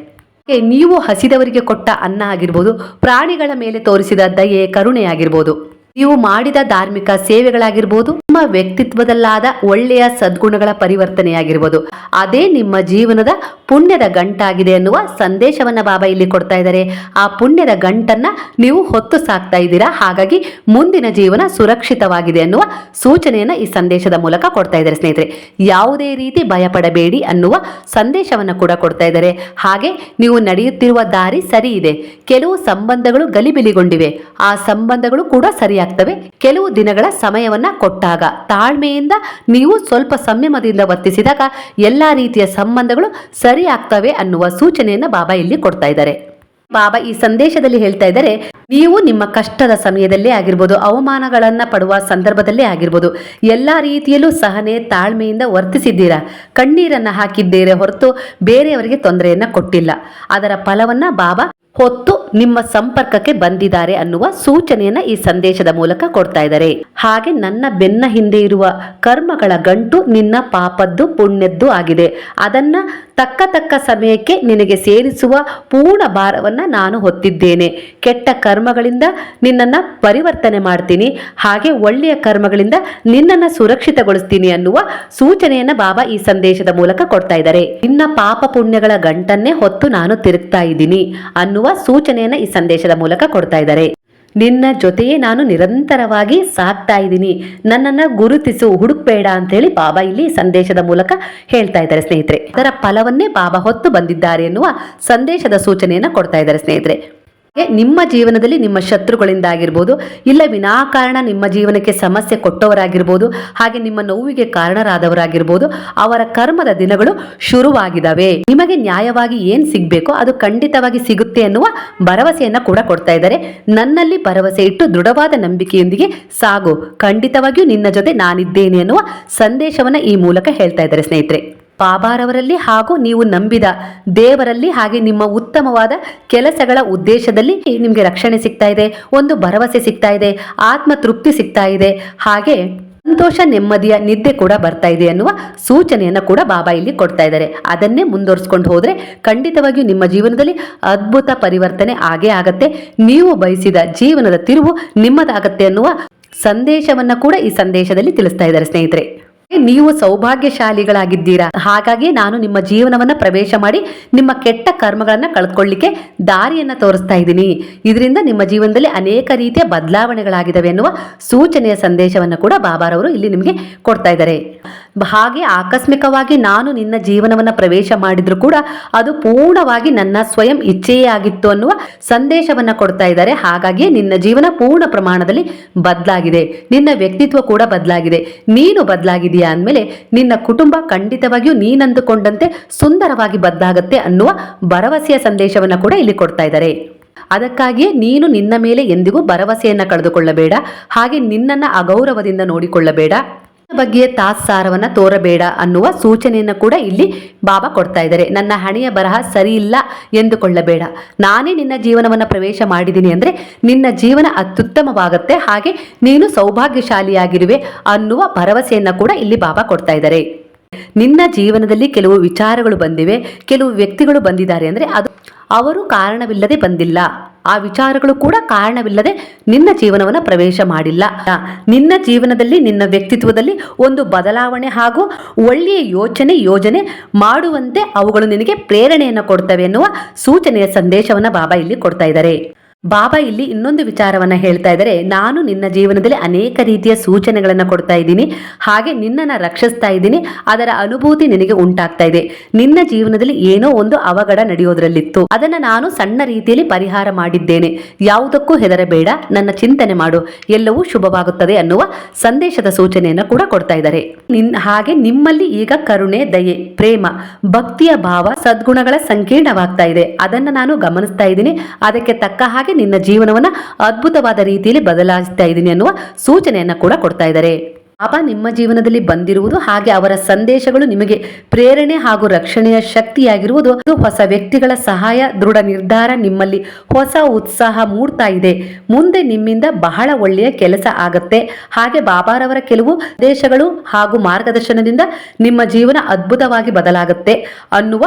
ನೀವು ಹಸಿದವರಿಗೆ ಕೊಟ್ಟ ಅನ್ನ ಆಗಿರ್ಬೋದು, ಪ್ರಾಣಿಗಳ ಮೇಲೆ ತೋರಿಸಿದ ದಯೆ, ಕರುಣೆ ಆಗಿರ್ಬೋದು. ನೀವು ಮಾಡಿದ ಧಾರ್ಮಿಕ ಸೇವೆಗಳಾಗಿರ್ಬೋದು ನಿಮ್ಮ ವ್ಯಕ್ತಿತ್ವದಲ್ಲಾದ ಒಳ್ಳೆಯ ಸದ್ಗುಣಗಳ ಪರಿವರ್ತನೆಯಾಗಿರ್ಬೋದು. ಅದೇ ನಿಮ್ಮ ಜೀವನದ ಪುಣ್ಯದ ಗಂಟಾಗಿದೆ ಅನ್ನುವ ಸಂದೇಶವನ್ನ ಬಾಬಾ ಇಲ್ಲಿ ಕೊಡ್ತಾ ಇದ್ದಾರೆ. ಆ ಪುಣ್ಯದ ಗಂಟನ್ನ ನೀವು ಹೊತ್ತು ಸಾಕ್ತಾ ಇದ್ದೀರಾ? ಹಾಗಾಗಿ ಮುಂದಿನ ಜೀವನ ಸುರಕ್ಷಿತವಾಗಿದೆ ಅನ್ನುವ ಸೂಚನೆಯನ್ನ ಈ ಸಂದೇಶದ ಮೂಲಕ ಕೊಡ್ತಾ ಇದ್ದಾರೆ ಸ್ನೇಹಿತರೆ. ಯಾವುದೇ ರೀತಿ ಭಯಪಡಬೇಡಿ ಅನ್ನುವ ಸಂದೇಶವನ್ನ ಕೂಡ ಕೊಡ್ತಾ ಇದ್ದಾರೆ. ಹಾಗೆ ನೀವು ನಡೆಯುತ್ತಿರುವ ದಾರಿ ಸರಿ ಇದೆ. ಕೆಲವು ಸಂಬಂಧಗಳು ಗಲಿಬಿಲಿಗೊಂಡಿವೆ. ಆ ಸಂಬಂಧಗಳು ಕೂಡ ಸರಿಯಾಗ್ತವೆ. ಕೆಲವು ದಿನಗಳ ಸಮಯವನ್ನ ಕೊಟ್ಟಾಗ, ತಾಳ್ಮೆಯಿಂದ ನೀವು ಸ್ವಲ್ಪ ಸಂಯಮದಿಂದ ವರ್ತಿಸಿದಾಗ ಎಲ್ಲಾ ರೀತಿಯ ಸಂಬಂಧಗಳು ಸರಿ ಆಗ್ತವೆ ಅನ್ನುವ ಸೂಚನೆಯನ್ನ ಬಾಬಾ ಇಲ್ಲಿ ಕೊಡ್ತಾ ಇದ್ದಾರೆ. ಬಾಬಾ ಈ ಸಂದೇಶದಲ್ಲಿ ಹೇಳ್ತಾ ಇದ್ದಾರೆ, ನೀವು ನಿಮ್ಮ ಕಷ್ಟದ ಸಮಯದಲ್ಲೇ ಆಗಿರ್ಬೋದು, ಅವಮಾನಗಳನ್ನ ಪಡುವ ಸಂದರ್ಭದಲ್ಲೇ ಆಗಿರ್ಬೋದು, ಎಲ್ಲಾ ರೀತಿಯಲ್ಲೂ ಸಹನೆ ತಾಳ್ಮೆಯಿಂದ ವರ್ತಿಸಿದ್ದೀರಾ? ಕಣ್ಣೀರನ್ನ ಹಾಕಿದ್ದೀರೆ ಹೊರತು ಬೇರೆಯವರಿಗೆ ತೊಂದರೆಯನ್ನ ಕೊಟ್ಟಿಲ್ಲ. ಅದರ ಫಲವನ್ನ ಬಾಬಾ ಹೊತ್ತು ನಿಮ್ಮ ಸಂಪರ್ಕಕ್ಕೆ ಬಂದಿದ್ದಾರೆ ಅನ್ನುವ ಸೂಚನೆಯನ್ನ ಈ ಸಂದೇಶದ ಮೂಲಕ ಕೊಡ್ತಾ ಇದ್ದಾರೆ. ಹಾಗೆ ನನ್ನ ಬೆನ್ನ ಹಿಂದೆ ಇರುವ ಕರ್ಮಗಳ ಗಂಟು ನಿನ್ನ ಪಾಪದ್ದು, ಪುಣ್ಯದ್ದು ಆಗಿದೆ. ಅದನ್ನ ತಕ್ಕ ತಕ್ಕ ಸಮಯಕ್ಕೆ ನಿನಗೆ ಸೇರಿಸುವ ಪೂರ್ಣ ಭಾರವನ್ನ ನಾನು ಹೊತ್ತಿದ್ದೇನೆ. ಕೆಟ್ಟ ಕರ್ಮಗಳಿಂದ ನಿನ್ನನ್ನ ಪರಿವರ್ತನೆ ಮಾಡ್ತೀನಿ. ಹಾಗೆ ಒಳ್ಳೆಯ ಕರ್ಮಗಳಿಂದ ನಿನ್ನನ್ನು ಸುರಕ್ಷಿತಗೊಳಿಸ್ತೀನಿ ಅನ್ನುವ ಸೂಚನೆಯನ್ನ ಬಾಬಾ ಈ ಸಂದೇಶದ ಮೂಲಕ ಕೊಡ್ತಾ ಇದ್ದಾರೆ. ನಿನ್ನ ಪಾಪ ಪುಣ್ಯಗಳ ಗಂಟನ್ನೇ ಹೊತ್ತು ನಾನು ತಿರುಗ್ತಾ ಇದ್ದೀನಿ ಅನ್ನುವ ಸೂಚನೆಯನ್ನ ಈ ಸಂದೇಶದ ಮೂಲಕ ಕೊಡ್ತಾ ಇದ್ದಾರೆ. ನಿನ್ನ ಜೊತೆಯೇ ನಾನು ನಿರಂತರವಾಗಿ ಸಾಕ್ತಾ ಇದ್ದೀನಿ. ನನ್ನನ್ನ ಗುರುತಿಸು, ಹುಡುಕ್ಬೇಡ ಅಂತೇಳಿ ಬಾಬಾ ಇಲ್ಲಿ ಸಂದೇಶದ ಮೂಲಕ ಹೇಳ್ತಾ ಇದ್ದಾರೆ ಸ್ನೇಹಿತರೆ. ಅದರ ಫಲವನ್ನೇ ಬಾಬಾ ಹೊತ್ತು ಬಂದಿದ್ದಾರೆ ಎನ್ನುವ ಸಂದೇಶದ ಸೂಚನೆಯನ್ನ ಕೊಡ್ತಾ ಇದ್ದಾರೆ ಸ್ನೇಹಿತರೆ. ನಿಮ್ಮ ಜೀವನದಲ್ಲಿ ನಿಮ್ಮ ಶತ್ರುಗಳಿಂದ ಆಗಿರ್ಬೋದು ಇಲ್ಲ ವಿನಾಕಾರಣ ನಿಮ್ಮ ಜೀವನಕ್ಕೆ ಸಮಸ್ಯೆ ಕೊಟ್ಟವರಾಗಿರ್ಬೋದು, ಹಾಗೆ ನಿಮ್ಮ ನೋವಿಗೆ ಕಾರಣರಾದವರಾಗಿರ್ಬೋದು, ಅವರ ಕರ್ಮದ ದಿನಗಳು ಶುರುವಾಗಿದ್ದಾವೆ ನಿಮಗೆ ನ್ಯಾಯವಾಗಿ ಏನ್ ಸಿಗ್ಬೇಕೋ ಅದು ಖಂಡಿತವಾಗಿ ಸಿಗುತ್ತೆ ಅನ್ನುವ ಭರವಸೆಯನ್ನ ಕೂಡ ಕೊಡ್ತಾ ಇದ್ದಾರೆ. ನನ್ನಲ್ಲಿ ಭರವಸೆ ಇಟ್ಟು ದೃಢವಾದ ನಂಬಿಕೆಯೊಂದಿಗೆ ಸಾಗು. ಖಂಡಿತವಾಗಿಯೂ ನಿನ್ನ ಜೊತೆ ನಾನಿದ್ದೇನೆ ಅನ್ನುವ ಸಂದೇಶವನ್ನ ಈ ಮೂಲಕ ಹೇಳ್ತಾ ಇದ್ದಾರೆ ಸ್ನೇಹಿತರೆ. ಬಾಬಾರವರಲ್ಲಿ ಹಾಗೂ ನೀವು ನಂಬಿದ ದೇವರಲ್ಲಿ ಹಾಗೆ ನಿಮ್ಮ ಉತ್ತಮವಾದ ಕೆಲಸಗಳ ಉದ್ದೇಶದಲ್ಲಿ ನಿಮಗೆ ರಕ್ಷಣೆ ಸಿಗ್ತಾ ಇದೆ, ಒಂದು ಭರವಸೆ ಸಿಗ್ತಾ ಇದೆ ಆತ್ಮ ತೃಪ್ತಿ ಸಿಗ್ತಾ ಇದೆ, ಹಾಗೆ ಸಂತೋಷ, ನೆಮ್ಮದಿಯ ನಿದ್ದೆ ಕೂಡ ಬರ್ತಾ ಇದೆ ಅನ್ನುವ ಸೂಚನೆಯನ್ನು ಕೂಡ ಬಾಬಾ ಇಲ್ಲಿ ಕೊಡ್ತಾ ಇದ್ದಾರೆ. ಅದನ್ನೇ ಮುಂದುವರಿಸ್ಕೊಂಡು ಹೋದರೆ ಖಂಡಿತವಾಗಿಯೂ ನಿಮ್ಮ ಜೀವನದಲ್ಲಿ ಅದ್ಭುತ ಪರಿವರ್ತನೆ ಆಗೇ ಆಗತ್ತೆ. ನೀವು ಬಯಸಿದ ಜೀವನದ ತಿರುವು ನಿಮ್ಮದಾಗತ್ತೆ ಅನ್ನುವ ಸಂದೇಶವನ್ನು ಕೂಡ ಈ ಸಂದೇಶದಲ್ಲಿ ತಿಳಿಸ್ತಾ ಇದ್ದಾರೆ ಸ್ನೇಹಿತರೆ. ನೀವು ಸೌಭಾಗ್ಯಶಾಲಿಗಳಾಗಿದ್ದೀರಾ? ಹಾಗಾಗಿ ನಾನು ನಿಮ್ಮ ಜೀವನವನ್ನ ಪ್ರವೇಶ ಮಾಡಿ ನಿಮ್ಮ ಕೆಟ್ಟ ಕರ್ಮಗಳನ್ನ ಕಳ್ಕೊಳ್ಳಿಕ್ಕೆ ದಾರಿಯನ್ನ ತೋರಿಸ್ತಾ ಇದ್ದೀನಿ. ಇದರಿಂದ ನಿಮ್ಮ ಜೀವನದಲ್ಲಿ ಅನೇಕ ರೀತಿಯ ಬದಲಾವಣೆಗಳಾಗಿದ್ದಾವೆ ಎನ್ನುವ ಸೂಚನೆಯ ಸಂದೇಶವನ್ನು ಕೂಡ ಬಾಬಾರವರು ಇಲ್ಲಿ ನಿಮಗೆ ಕೊಡ್ತಾ ಇದ್ದಾರೆ. ಹಾಗೆ ಆಕಸ್ಮಿಕವಾಗಿ ನಾನು ನಿನ್ನ ಜೀವನವನ್ನು ಪ್ರವೇಶ ಮಾಡಿದ್ರು ಕೂಡ ಅದು ಪೂರ್ಣವಾಗಿ ನನ್ನ ಸ್ವಯಂ ಇಚ್ಛೆಯೇ ಆಗಿತ್ತು ಅನ್ನುವ ಸಂದೇಶವನ್ನು ಕೊಡ್ತಾ ಇದ್ದಾರೆ. ಹಾಗಾಗಿ ನಿನ್ನ ಜೀವನ ಪೂರ್ಣ ಪ್ರಮಾಣದಲ್ಲಿ ಬದಲಾಗಿದೆ. ನಿನ್ನ ವ್ಯಕ್ತಿತ್ವ ಕೂಡ ಬದಲಾಗಿದೆ. ನೀನು ಬದಲಾಗಿದೆಯಾ ಅಂದಮೇಲೆ ನಿನ್ನ ಕುಟುಂಬ ಖಂಡಿತವಾಗಿಯೂ ನೀನಂದುಕೊಂಡಂತೆ ಸುಂದರವಾಗಿ ಬದಲಾಗುತ್ತೆ ಅನ್ನುವ ಭರವಸೆಯ ಸಂದೇಶವನ್ನು ಕೂಡ ಇಲ್ಲಿ ಕೊಡ್ತಾ ಇದ್ದಾರೆ. ಅದಕ್ಕಾಗಿಯೇ ನೀನು ನಿನ್ನ ಮೇಲೆ ಎಂದಿಗೂ ಭರವಸೆಯನ್ನು ಕಳೆದುಕೊಳ್ಳಬೇಡ. ಹಾಗೆ ನಿನ್ನನ್ನು ಅಗೌರವದಿಂದ ನೋಡಿಕೊಳ್ಳಬೇಡ. ಬಗ್ಗೆ ತಾತ್ಸಾರವನ್ನ ತೋರಬೇಡ ಅನ್ನುವ ಸೂಚನೆಯನ್ನು ಕೂಡ ಇಲ್ಲಿ ಬಾಬಾ ಕೊಡ್ತಾ ಇದ್ದಾರೆ. ನನ್ನ ಹಣೆಯ ಬರಹ ಸರಿ ಇಲ್ಲ ಎಂದುಕೊಳ್ಳಬೇಡ. ನಾನೇ ನಿನ್ನ ಜೀವನವನ್ನು ಪ್ರವೇಶ ಮಾಡಿದ್ದೀನಿ ಅಂದ್ರೆ ನಿನ್ನ ಜೀವನ ಅತ್ಯುತ್ತಮವಾಗತ್ತೆ, ಹಾಗೆ ನೀನು ಸೌಭಾಗ್ಯಶಾಲಿಯಾಗಿರುವೆ ಅನ್ನುವ ಭರವಸೆಯನ್ನು ಕೂಡ ಇಲ್ಲಿ ಬಾಬಾ ಕೊಡ್ತಾ ಇದ್ದಾರೆ. ನಿನ್ನ ಜೀವನದಲ್ಲಿ ಕೆಲವು ವಿಚಾರಗಳು ಬಂದಿವೆ, ಕೆಲವು ವ್ಯಕ್ತಿಗಳು ಬಂದಿದ್ದಾರೆ ಅಂದ್ರೆ ಅದು ಅವರು ಕಾರಣವಿಲ್ಲದೆ ಬಂದಿಲ್ಲ. ಆ ವಿಚಾರಗಳು ಕೂಡ ಕಾರಣವಿಲ್ಲದೆ ನಿನ್ನ ಜೀವನವನ್ನು ಪ್ರವೇಶ ಮಾಡಿಲ್ಲ. ನಿನ್ನ ಜೀವನದಲ್ಲಿ, ನಿನ್ನ ವ್ಯಕ್ತಿತ್ವದಲ್ಲಿ ಒಂದು ಬದಲಾವಣೆ ಹಾಗೂ ಒಳ್ಳೆಯ ಯೋಚನೆ, ಯೋಜನೆ ಮಾಡುವಂತೆ ಅವುಗಳು ನಿನಗೆ ಪ್ರೇರಣೆಯನ್ನು ಕೊಡ್ತವೆ ಎನ್ನುವ ಸೂಚನೆಯ ಸಂದೇಶವನ್ನು ಬಾಬಾ ಇಲ್ಲಿ ಕೊಡ್ತಾ ಇದ್ದಾರೆ. ಬಾಬಾ ಇಲ್ಲಿ ಇನ್ನೊಂದು ವಿಚಾರವನ್ನ ಹೇಳ್ತಾ ಇದ್ದಾರೆ. ನಾನು ನಿನ್ನ ಜೀವನದಲ್ಲಿ ಅನೇಕ ರೀತಿಯ ಸೂಚನೆಗಳನ್ನು ಕೊಡ್ತಾ ಇದ್ದೀನಿ. ಹಾಗೆ ನಿನ್ನನ್ನು ರಕ್ಷಿಸ್ತಾ ಇದ್ದೀನಿ. ಅದರ ಅನುಭೂತಿ ನಿನಗೆ ಉಂಟಾಗ್ತಾ ಇದೆ. ನಿನ್ನ ಜೀವನದಲ್ಲಿ ಏನೋ ಒಂದು ಅವಘಡ ನಡೆಯೋದ್ರಲ್ಲಿತ್ತು. ಅದನ್ನ ನಾನು ಸಣ್ಣ ರೀತಿಯಲ್ಲಿ ಪರಿಹಾರ ಮಾಡಿದ್ದೇನೆ. ಯಾವುದಕ್ಕೂ ಹೆದರಬೇಡ. ನನ್ನ ಚಿಂತನೆ ಮಾಡು. ಎಲ್ಲವೂ ಶುಭವಾಗುತ್ತದೆ ಅನ್ನುವ ಸಂದೇಶದ ಸೂಚನೆಯನ್ನು ಕೂಡ ಕೊಡ್ತಾ ಇದ್ದಾರೆ. ಹಾಗೆ ನಿಮ್ಮಲ್ಲಿ ಈಗ ಕರುಣೆ, ದಯೆ, ಪ್ರೇಮ, ಭಕ್ತಿಯ ಭಾವ, ಸದ್ಗುಣಗಳ ಸಂಕೀರ್ಣವಾಗ್ತಾ ಇದೆ. ಅದನ್ನ ನಾನು ಗಮನಿಸ್ತಾ ಇದ್ದೀನಿ. ಅದಕ್ಕೆ ತಕ್ಕ ಹಾಗೆ ನಿನ್ನ ಜೀವನವನ್ನ ಅದ್ಭುತವಾದ ರೀತಿಯಲ್ಲಿ ಬದಲಾಯಿಸ್ತಾ ಇದ್ದೀನಿ ಅನ್ನುವ ಸೂಚನೆಯನ್ನ ಕೂಡ ಕೊಡ್ತಾ ಇದ್ದಾರೆ. ಬಾಬಾ ನಿಮ್ಮ ಜೀವನದಲ್ಲಿ ಬಂದಿರುವುದು ಹಾಗೆ ಅವರ ಸಂದೇಶಗಳು ನಿಮಗೆ ಪ್ರೇರಣೆ ಹಾಗೂ ರಕ್ಷಣೆಯ ಶಕ್ತಿಯಾಗಿರುವುದು. ಹೊಸ ವ್ಯಕ್ತಿಗಳ ಸಹಾಯ, ದೃಢ ನಿರ್ಧಾರ, ನಿಮ್ಮಲ್ಲಿ ಹೊಸ ಉತ್ಸಾಹ ಮೂಡ್ತಾ ಇದೆ. ಮುಂದೆ ನಿಮ್ಮಿಂದ ಬಹಳ ಒಳ್ಳೆಯ ಕೆಲಸ ಆಗತ್ತೆ. ಹಾಗೆ ಬಾಬಾರವರ ಕೆಲವು ದೇಶಗಳು ಹಾಗೂ ಮಾರ್ಗದರ್ಶನದಿಂದ ನಿಮ್ಮ ಜೀವನ ಅದ್ಭುತವಾಗಿ ಬದಲಾಗುತ್ತೆ ಅನ್ನುವ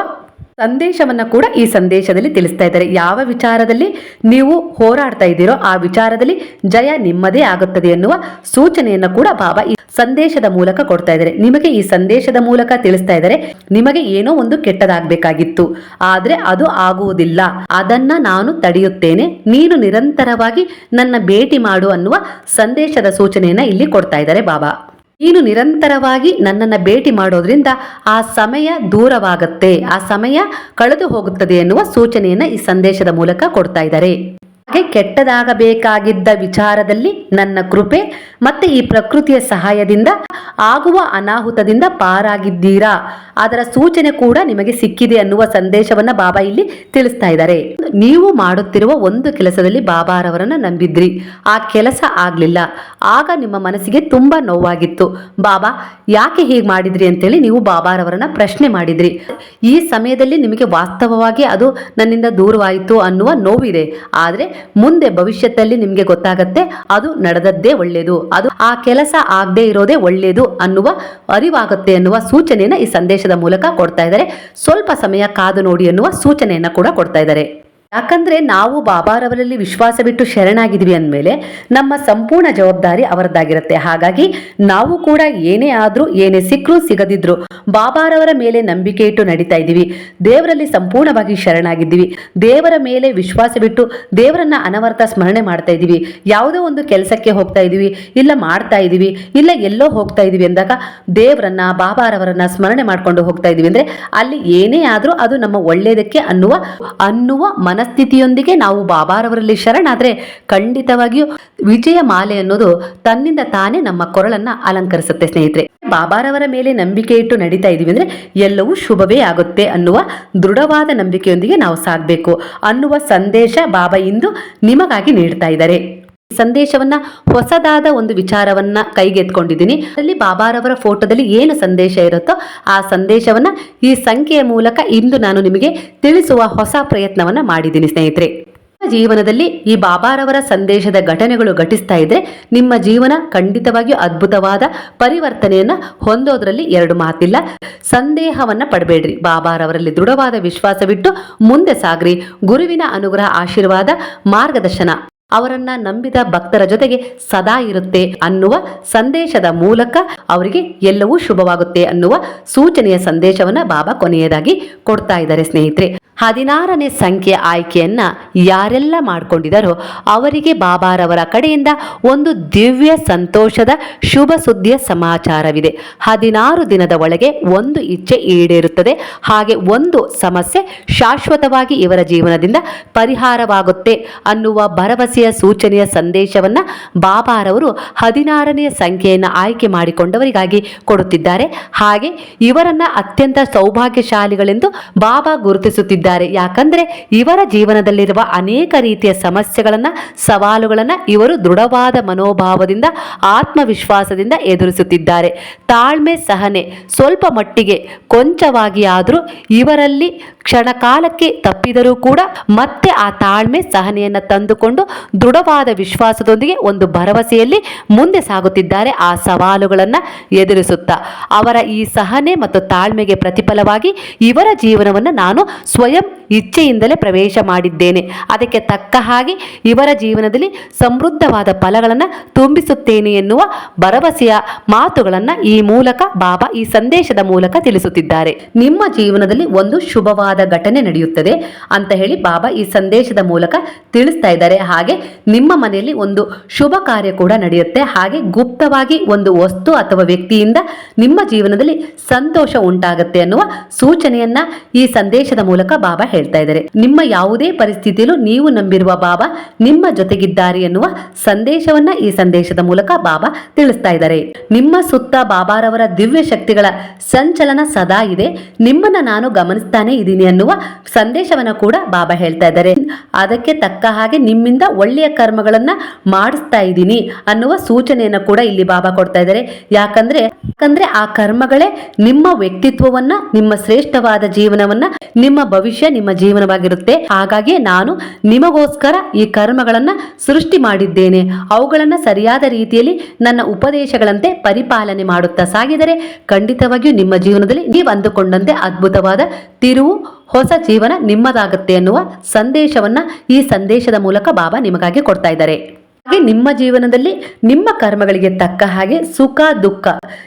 ಸಂದೇಶವನ್ನ ಕೂಡ ಈ ಸಂದೇಶದಲ್ಲಿ ತಿಳಿಸ್ತಾ ಇದ್ದಾರೆ. ಯಾವ ವಿಚಾರದಲ್ಲಿ ನೀವು ಹೋರಾಡ್ತಾ ಇದ್ದೀರೋ ಆ ವಿಚಾರದಲ್ಲಿ ಜಯ ನಿಮ್ಮದೇ ಆಗುತ್ತದೆ ಎನ್ನುವ ಸೂಚನೆಯನ್ನ ಕೂಡ ಬಾಬಾ ಈ ಸಂದೇಶದ ಮೂಲಕ ಕೊಡ್ತಾ ಇದ್ದಾರೆ. ನಿಮಗೆ ಈ ಸಂದೇಶದ ಮೂಲಕ ತಿಳಿಸ್ತಾ ಇದ್ದಾರೆ, ನಿಮಗೆ ಏನೋ ಒಂದು ಕೆಟ್ಟದಾಗಬೇಕಾಗಿತ್ತು. ಆದರೆ ಅದು ಆಗುವುದಿಲ್ಲ. ಅದನ್ನ ನಾನು ತಡೆಯುತ್ತೇನೆ. ನೀನು ನಿರಂತರವಾಗಿ ನನ್ನ ಭೇಟಿ ಮಾಡು ಅನ್ನುವ ಸಂದೇಶದ ಸೂಚನೆಯನ್ನ ಇಲ್ಲಿ ಕೊಡ್ತಾ ಇದ್ದಾರೆ ಬಾಬಾ. ನೀನು ನಿರಂತರವಾಗಿ ನನ್ನನ್ನು ಭೇಟಿ ಮಾಡೋದ್ರಿಂದ ಆ ಸಮಯ ದೂರವಾಗುತ್ತೆ. ಆ ಸಮಯ ಕಳೆದು ಹೋಗುತ್ತದೆ ಎನ್ನುವ ಸೂಚನೆಯನ್ನು ಈ ಸಂದೇಶದ ಮೂಲಕ ಕೊಡ್ತಾ ಇದ್ದಾರೆ. ಹಾಗೆ ಕೆಟ್ಟದಾಗಬೇಕಾಗಿದ್ದ ವಿಚಾರದಲ್ಲಿ ನನ್ನ ಕೃಪೆ ಮತ್ತೆ ಈ ಪ್ರಕೃತಿಯ ಸಹಾಯದಿಂದ ಆಗುವ ಅನಾಹುತದಿಂದ ಪಾರಾಗಿದ್ದೀರಾ? ಅದರ ಸೂಚನೆ ಕೂಡ ನಿಮಗೆ ಸಿಕ್ಕಿದೆ ಅನ್ನುವ ಸಂದೇಶವನ್ನ ಬಾಬಾ ಇಲ್ಲಿ ತಿಳಿಸ್ತಾ ಇದ್ದಾರೆ. ನೀವು ಮಾಡುತ್ತಿರುವ ಒಂದು ಕೆಲಸದಲ್ಲಿ ಬಾಬಾರವರನ್ನ ನಂಬಿದ್ರಿ. ಆ ಕೆಲಸ ಆಗ್ಲಿಲ್ಲ. ಆಗ ನಿಮ್ಮ ಮನಸ್ಸಿಗೆ ತುಂಬಾ ನೋವಾಗಿತ್ತು. ಬಾಬಾ, ಯಾಕೆ ಹೀಗೆ ಮಾಡಿದ್ರಿ ಅಂತೇಳಿ ನೀವು ಬಾಬಾರವರನ್ನ ಪ್ರಶ್ನೆ ಮಾಡಿದ್ರಿ. ಈ ಸಮಯದಲ್ಲಿ ನಿಮಗೆ ವಾಸ್ತವವಾಗಿ ಅದು ನನ್ನಿಂದ ದೂರವಾಯಿತು ಅನ್ನುವ ನೋವಿದೆ. ಆದ್ರೆ ಮುಂದೆ ಭವಿಷ್ಯದಲ್ಲಿ ನಿಮಗೆ ಗೊತ್ತಾಗತ್ತೆ, ಅದು ನಡೆದದ್ದೇ ಒಳ್ಳೆಯದು ಅದು ಆ ಕೆಲಸ ಆಗದೆ ಇರೋದೇ ಒಳ್ಳೆಯದು ಅನ್ನುವ ಅರಿವಾಗುತ್ತೆ ಅನ್ನುವ ಸೂಚನೆಯನ್ನ ಈ ಸಂದೇಶದ ಮೂಲಕ ಕೊಡ್ತಾ ಇದ್ದಾರೆ. ಸ್ವಲ್ಪ ಸಮಯ ಕಾದು ನೋಡಿ ಅನ್ನುವ ಸೂಚನೆಯನ್ನ ಕೂಡ ಕೊಡ್ತಾ ಇದ್ದಾರೆ. ಯಾಕಂದ್ರೆ ನಾವು ಬಾಬಾರವರಲ್ಲಿ ವಿಶ್ವಾಸವಿಟ್ಟು ಶರಣಾಗಿದ್ವಿ ಅಂದಮೇಲೆ ನಮ್ಮ ಸಂಪೂರ್ಣ ಜವಾಬ್ದಾರಿ ಅವರದ್ದಾಗಿರುತ್ತೆ. ಹಾಗಾಗಿ ನಾವು ಕೂಡ ಏನೇ ಆದ್ರೂ, ಏನೇ ಸಿಕ್ಕರೂ ಸಿಗದಿದ್ರು ಬಾಬಾರವರ ಮೇಲೆ ನಂಬಿಕೆ ಇಟ್ಟು ನಡೀತಾ ಇದ್ದೀವಿ. ದೇವರಲ್ಲಿ ಸಂಪೂರ್ಣವಾಗಿ ಶರಣಾಗಿದ್ದೀವಿ. ದೇವರ ಮೇಲೆ ವಿಶ್ವಾಸ ಬಿಟ್ಟು ದೇವರನ್ನ ಅನವರ್ತ ಸ್ಮರಣೆ ಮಾಡ್ತಾ ಇದ್ದೀವಿ. ಯಾವುದೋ ಒಂದು ಕೆಲಸಕ್ಕೆ ಹೋಗ್ತಾ ಇದ್ದೀವಿ, ಇಲ್ಲ ಮಾಡ್ತಾ ಇದ್ದೀವಿ, ಇಲ್ಲ ಎಲ್ಲೋ ಹೋಗ್ತಾ ಇದ್ದೀವಿ ಅಂದಾಗ ದೇವರನ್ನ, ಬಾಬಾರವರನ್ನ ಸ್ಮರಣೆ ಮಾಡ್ಕೊಂಡು ಹೋಗ್ತಾ ಇದ್ದೀವಿ. ಅಂದ್ರೆ ಅಲ್ಲಿ ಏನೇ ಆದ್ರೂ ಅದು ನಮ್ಮ ಒಳ್ಳೆಯದಕ್ಕೆ ಅನ್ನುವ ಅನ್ನುವ ಮನಸ್ಥಿತಿಯೊಂದಿಗೆ ನಾವು ಬಾಬಾರವರಲ್ಲಿ ಶರಣಾದರೆ ಖಂಡಿತವಾಗಿಯೂ ವಿಜಯ ಮಾಲೆ ಅನ್ನೋದು ತನ್ನಿಂದ ತಾನೇ ನಮ್ಮ ಕೊರಳನ್ನ ಅಲಂಕರಿಸುತ್ತೆ, ಸ್ನೇಹಿತರೆ. ಬಾಬಾರವರ ಮೇಲೆ ನಂಬಿಕೆ ಇಟ್ಟು ನಡೀತಾ ಇದೀವಿ ಅಂದ್ರೆ ಎಲ್ಲವೂ ಶುಭವೇ ಆಗುತ್ತೆ ಅನ್ನುವ ದೃಢವಾದ ನಂಬಿಕೆಯೊಂದಿಗೆ ನಾವು ಸಾಗಬೇಕು ಅನ್ನುವ ಸಂದೇಶ ಬಾಬಾ ಇಂದು ನಿಮಗಾಗಿ ನೀಡ್ತಾ ಇದ್ದಾರೆ. ಸಂದೇಶವನ್ನ, ಹೊಸದಾದ ಒಂದು ವಿಚಾರವನ್ನ ಕೈಗೆತ್ಕೊಂಡಿದ್ದೀನಿ ಅಲ್ಲಿ ಬಾಬಾರವರ ಫೋಟೋದಲ್ಲಿ ಏನು ಸಂದೇಶ ಇರುತ್ತೋ ಆ ಸಂದೇಶವನ್ನ ಈ ಸಂಖ್ಯೆಯ ಮೂಲಕ ಇಂದು ನಾನು ನಿಮಗೆ ತಿಳಿಸುವ ಹೊಸ ಪ್ರಯತ್ನವನ್ನ ಮಾಡಿದ್ದೀನಿ ಸ್ನೇಹಿತರೆ. ಜೀವನದಲ್ಲಿ ಈ ಬಾಬಾರವರ ಸಂದೇಶದ ಘಟನೆಗಳು ಘಟಿಸ್ತಾ ಇದ್ರೆ, ನಿಮ್ಮ ಜೀವನ ಖಂಡಿತವಾಗಿಯೂ ಅದ್ಭುತವಾದ ಪರಿವರ್ತನೆಯನ್ನ ಹೊಂದೋದ್ರಲ್ಲಿ ಎರಡು ಮಾತಿಲ್ಲ. ಸಂದೇಹವನ್ನ ಪಡಬೇಡ್ರಿ. ಬಾಬಾರವರಲ್ಲಿ ದೃಢವಾದ ವಿಶ್ವಾಸವಿಟ್ಟು ಮುಂದೆ ಸಾಗ್ರಿ. ಗುರುವಿನ ಅನುಗ್ರಹ, ಆಶೀರ್ವಾದ, ಮಾರ್ಗದರ್ಶನ. ಅವರನ್ನ ನಂಬಿದ ಭಕ್ತರ ಜೊತೆಗೆ ಸದಾ ಇರುತ್ತೆ ಅನ್ನುವ ಸಂದೇಶದ ಮೂಲಕ ಅವರಿಗೆ ಎಲ್ಲವೂ ಶುಭವಾಗುತ್ತೆ ಅನ್ನುವ ಸೂಚನೆಯ ಸಂದೇಶವನ್ನ ಬಾಬಾ ಕೊನೆಯದಾಗಿ ಕೊಡ್ತಾ ಇದ್ದಾರೆ ಸ್ನೇಹಿತರೆ. ಹದಿನಾರನೇ ಸಂಖ್ಯೆಯ ಆಯ್ಕೆಯನ್ನ ಯಾರೆಲ್ಲ ಮಾಡಿಕೊಂಡಿದ್ದಾರೋ ಅವರಿಗೆ ಬಾಬಾರವರ ಕಡೆಯಿಂದ ಒಂದು ದಿವ್ಯ ಸಂತೋಷದ ಶುಭ ಸುದ್ದಿಯ ಸಮಾಚಾರವಿದೆ. ಹದಿನಾರು ದಿನದ ಒಳಗೆ ಒಂದು ಇಚ್ಛೆ ಈಡೇರುತ್ತದೆ. ಹಾಗೆ ಒಂದು ಸಮಸ್ಯೆ ಶಾಶ್ವತವಾಗಿ ಇವರ ಜೀವನದಿಂದ ಪರಿಹಾರವಾಗುತ್ತೆ ಅನ್ನುವ ಭರವಸೆಯ ಸೂಚನೆಯ ಸಂದೇಶವನ್ನ ಬಾಬಾರವರು ಹದಿನಾರನೆಯ ಸಂಖ್ಯೆಯನ್ನು ಆಯ್ಕೆ ಮಾಡಿಕೊಂಡವರಿಗಾಗಿ ಕೊಡುತ್ತಿದ್ದಾರೆ. ಹಾಗೆ ಇವರನ್ನ ಅತ್ಯಂತ ಸೌಭಾಗ್ಯಶಾಲಿಗಳೆಂದು ಬಾಬಾ ಗುರುತಿಸುತ್ತಿದ್ದಾರೆ. ಯಾಕಂದ್ರೆ ಇವರ ಜೀವನದಲ್ಲಿರುವ ಅನೇಕ ರೀತಿಯ ಸಮಸ್ಯೆಗಳನ್ನ, ಸವಾಲುಗಳನ್ನ ಇವರು ದೃಢವಾದ ಮನೋಭಾವದಿಂದ, ಆತ್ಮವಿಶ್ವಾಸದಿಂದ ಎದುರಿಸುತ್ತಿದ್ದಾರೆ. ತಾಳ್ಮೆ ಸಹನೆ ಸ್ವಲ್ಪ ಮಟ್ಟಿಗೆ ಕೊಂಚವಾಗಿ ಆದರೂ ಇವರಲ್ಲಿ ಕ್ಷಣಕಾಲಕ್ಕೆ ತಪ್ಪಿದರೂ ಕೂಡ ಮತ್ತೆ ಆ ತಾಳ್ಮೆ ಸಹನೆಯನ್ನು ತಂದುಕೊಂಡು ದೃಢವಾದ ವಿಶ್ವಾಸದೊಂದಿಗೆ ಒಂದು ಭರವಸೆಯಲ್ಲಿ ಮುಂದೆ ಸಾಗುತ್ತಿದ್ದಾರೆ. ಆ ಸವಾಲುಗಳನ್ನು ಎದುರಿಸುತ್ತಾ ಅವರ ಈ ಸಹನೆ ಮತ್ತು ತಾಳ್ಮೆಗೆ ಪ್ರತಿಫಲವಾಗಿ ಇವರ ಜೀವನವನ್ನು ನಾನು ಸ್ವಯಂ ಇಚ್ಛೆಯಿಂದಲೇ ಪ್ರವೇಶ ಮಾಡಿದ್ದೇನೆ. ಅದಕ್ಕೆ ತಕ್ಕ ಹಾಗೆ ಇವರ ಜೀವನದಲ್ಲಿ ಸಮೃದ್ಧವಾದ ಫಲಗಳನ್ನು ತುಂಬಿಸುತ್ತೇನೆ ಎನ್ನುವ ಭರವಸೆಯ ಮಾತುಗಳನ್ನು ಈ ಮೂಲಕ ಬಾಬಾ ಈ ಸಂದೇಶದ ಮೂಲಕ ತಿಳಿಸುತ್ತಿದ್ದಾರೆ. ನಿಮ್ಮ ಜೀವನದಲ್ಲಿ ಒಂದು ಶುಭವಾದ ಘಟನೆ ನಡೆಯುತ್ತದೆ ಅಂತ ಹೇಳಿ ಬಾಬಾ ಈ ಸಂದೇಶದ ಮೂಲಕ ತಿಳಿಸ್ತಾ ಇದ್ದಾರೆ. ಹಾಗೆ ನಿಮ್ಮ ಮನೆಯಲ್ಲಿ ಒಂದು ಶುಭ ಕಾರ್ಯ ಕೂಡ ನಡೆಯುತ್ತೆ. ಹಾಗೆ ಗುಪ್ತವಾಗಿ ಒಂದು ವಸ್ತು ಅಥವಾ ವ್ಯಕ್ತಿಯಿಂದ ನಿಮ್ಮ ಜೀವನದಲ್ಲಿ ಸಂತೋಷ ಉಂಟಾಗುತ್ತೆ ಅನ್ನುವ ಸೂಚನೆಯನ್ನ ಈ ಸಂದೇಶದ ಮೂಲಕ ಬಾಬಾ ಹೇಳ್ತಾ ಇದ್ದಾರೆ. ನಿಮ್ಮ ಯಾವುದೇ ಪರಿಸ್ಥಿತಿಯಲ್ಲೂ ನೀವು ನಂಬಿರುವ ಬಾಬಾ ನಿಮ್ಮ ಜೊತೆಗಿದ್ದಾರೆ ಎನ್ನುವ ಸಂದೇಶವನ್ನ ಈ ಸಂದೇಶದ ಮೂಲಕ ಬಾಬಾ ತಿಳಿಸ್ತಾ ಇದ್ದಾರೆ. ನಿಮ್ಮ ಸುತ್ತ ಬಾಬಾರವರ ದಿವ್ಯ ಶಕ್ತಿಗಳ ಸಂಚಲನ ಸದಾ ಇದೆ. ನಿಮ್ಮನ್ನ ನಾನು ಗಮನಿಸ್ತಾನೆ ಇದ್ದೀನಿ ಅನ್ನುವ ಸಂದೇಶವನ್ನ ಕೂಡ ಬಾಬಾ ಹೇಳ್ತಾ ಇದ್ದಾರೆ. ಅದಕ್ಕೆ ತಕ್ಕ ಹಾಗೆ ನಿಮ್ಮಿಂದ ಒಳ್ಳೆಯ ಕರ್ಮಗಳನ್ನ ಮಾಡಿಸ್ತಾ ಇದ್ದೀನಿ ಅನ್ನುವ ಸೂಚನೆಯನ್ನ ಕೂಡ ಇಲ್ಲಿ ಬಾಬಾ ಕೊಡ್ತಾ ಇದ್ದಾರೆ. ಯಾಕಂದ್ರೆ ಯಾಕಂದ್ರೆ ಆ ಕರ್ಮಗಳೇ ನಿಮ್ಮ ವ್ಯಕ್ತಿತ್ವವನ್ನ, ನಿಮ್ಮ ಶ್ರೇಷ್ಠವಾದ ಜೀವನವನ್ನ, ನಿಮ್ಮ ಭವಿಷ್ಯ, ನಿಮ್ಮ ಜೀವನವಾಗಿರುತ್ತೆ. ಹಾಗಾಗಿ ನಾನು ನಿಮಗೋಸ್ಕರ ಈ ಕರ್ಮಗಳನ್ನ ಸೃಷ್ಟಿ ಮಾಡಿದ್ದೇನೆ. ಅವುಗಳನ್ನ ಸರಿಯಾದ ರೀತಿಯಲ್ಲಿ ನನ್ನ ಉಪದೇಶಗಳಂತೆ ಪರಿಪಾಲನೆ ಮಾಡುತ್ತಾ ಸಾಗಿದರೆ ಖಂಡಿತವಾಗಿಯೂ ನಿಮ್ಮ ಜೀವನದಲ್ಲಿ ನೀವು ಅಂದುಕೊಂಡಂತೆ ಅದ್ಭುತವಾದ ತಿರುವು ಹೊಸ ಜೀವನ ನಿಮ್ಮದಾಗುತ್ತೆ ಅನ್ನುವ ಸಂದೇಶವನ್ನ ಈ ಸಂದೇಶದ ಮೂಲಕ ಬಾಬಾ ನಿಮಗಾಗಿ ಕೊಡ್ತಾ ಇದ್ದಾರೆ. ಹಾಗೆ ನಿಮ್ಮ ಜೀವನದಲ್ಲಿ ನಿಮ್ಮ ಕರ್ಮಗಳಿಗೆ ತಕ್ಕ ಹಾಗೆ ಸುಖ, ದುಃಖ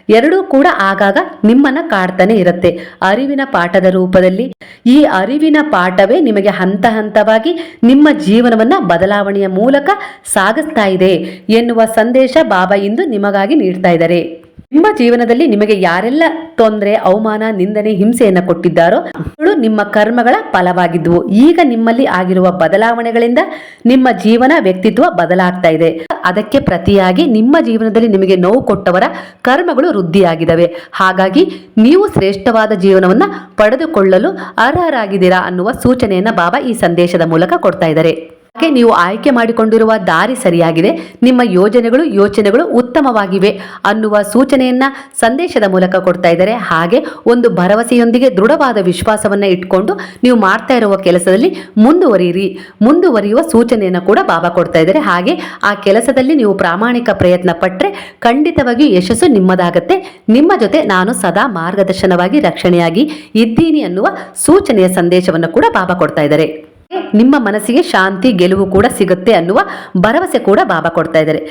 ಎರಡೂ ಕೂಡ ಆಗಾಗ ನಿಮ್ಮನ್ನ ಕಾಡ್ತಾನೆ ಇರುತ್ತೆ. ಅರಿವಿನ ಪಾಠದ ರೂಪದಲ್ಲಿ ಈ ಅರಿವಿನ ಪಾಠವೇ ನಿಮಗೆ ಹಂತ ಹಂತವಾಗಿ ನಿಮ್ಮ ಜೀವನವನ್ನ ಬದಲಾವಣೆಯ ಮೂಲಕ ಸಾಗಿಸ್ತಾ ಇದೆ ಎನ್ನುವ ಸಂದೇಶ ಬಾಬಾ ಇಂದು ನಿಮಗಾಗಿ ನೀಡ್ತಾ ಇದ್ದಾರೆ. ನಿಮ್ಮ ಜೀವನದಲ್ಲಿ ನಿಮಗೆ ಯಾರೆಲ್ಲ ತೊಂದರೆ, ಅವಮಾನ, ನಿಂದನೆ, ಹಿಂಸೆಯನ್ನು ಕೊಟ್ಟಿದ್ದಾರೋ ಅವಳು ನಿಮ್ಮ ಕರ್ಮಗಳ ಫಲವಾಗಿದ್ವು. ಈಗ ನಿಮ್ಮಲ್ಲಿ ಆಗಿರುವ ಬದಲಾವಣೆಗಳಿಂದ ನಿಮ್ಮ ಜೀವನ ವ್ಯಕ್ತಿತ್ವ ಬದಲಾಗ್ತಾ ಇದೆ. ಅದಕ್ಕೆ ಪ್ರತಿಯಾಗಿ ನಿಮ್ಮ ಜೀವನದಲ್ಲಿ ನಿಮಗೆ ನೋವು ಕೊಟ್ಟವರ ಕರ್ಮಗಳು ವೃದ್ಧಿಯಾಗಿದ್ದಾವೆ. ಹಾಗಾಗಿ ನೀವು ಶ್ರೇಷ್ಠವಾದ ಜೀವನವನ್ನ ಪಡೆದುಕೊಳ್ಳಲು ಅರ್ಹರಾಗಿದ್ದೀರಾ ಅನ್ನುವ ಸೂಚನೆಯನ್ನ ಬಾಬಾ ಈ ಸಂದೇಶದ ಮೂಲಕ ಕೊಡ್ತಾ ಇದ್ದಾರೆ. ನೀವು ಆಯ್ಕೆ ಮಾಡಿಕೊಂಡಿರುವ ದಾರಿ ಸರಿಯಾಗಿದೆ. ನಿಮ್ಮ ಯೋಜನೆಗಳು, ಯೋಚನೆಗಳು ಉತ್ತಮವಾಗಿವೆ ಅನ್ನುವ ಸೂಚನೆಯನ್ನ ಸಂದೇಶದ ಮೂಲಕ ಕೊಡ್ತಾ ಇದ್ದಾರೆ. ಹಾಗೆ ಒಂದು ಭರವಸೆಯೊಂದಿಗೆ ದೃಢವಾದ ವಿಶ್ವಾಸವನ್ನ ಇಟ್ಕೊಂಡು ನೀವು ಮಾಡ್ತಾ ಇರುವ ಕೆಲಸದಲ್ಲಿ ಮುಂದುವರಿಯಿರಿ. ಮುಂದುವರಿಯುವ ಸೂಚನೆಯನ್ನು ಕೂಡ ಬಾಬಾ ಕೊಡ್ತಾ ಇದ್ದಾರೆ. ಹಾಗೆ ಆ ಕೆಲಸದಲ್ಲಿ ನೀವು ಪ್ರಾಮಾಣಿಕ ಪ್ರಯತ್ನ ಪಟ್ಟರೆ ಖಂಡಿತವಾಗಿಯೂ ಯಶಸ್ಸು ನಿಮ್ಮದಾಗತ್ತೆ. ನಿಮ್ಮ ಜೊತೆ ನಾನು ಸದಾ ಮಾರ್ಗದರ್ಶನವಾಗಿ, ರಕ್ಷಣೆಯಾಗಿ ಇದ್ದೀನಿ ಅನ್ನುವ ಸೂಚನೆಯ ಸಂದೇಶವನ್ನು ಕೂಡ ಬಾಬಾ ಕೊಡ್ತಾ ಇದ್ದಾರೆ. ನಿಮ್ಮ ಮನಸ್ಸಿಗೆ ಶಾಂತಿ ಗೆಲುವು ಕೂಡ ಸಿಗುತ್ತೆ ಅನ್ನುವ ಭರವಸೆ ಕೂಡ ಬಾಬಾ ಕೊಡ್ತಾ ಇದ್ದಾರೆ.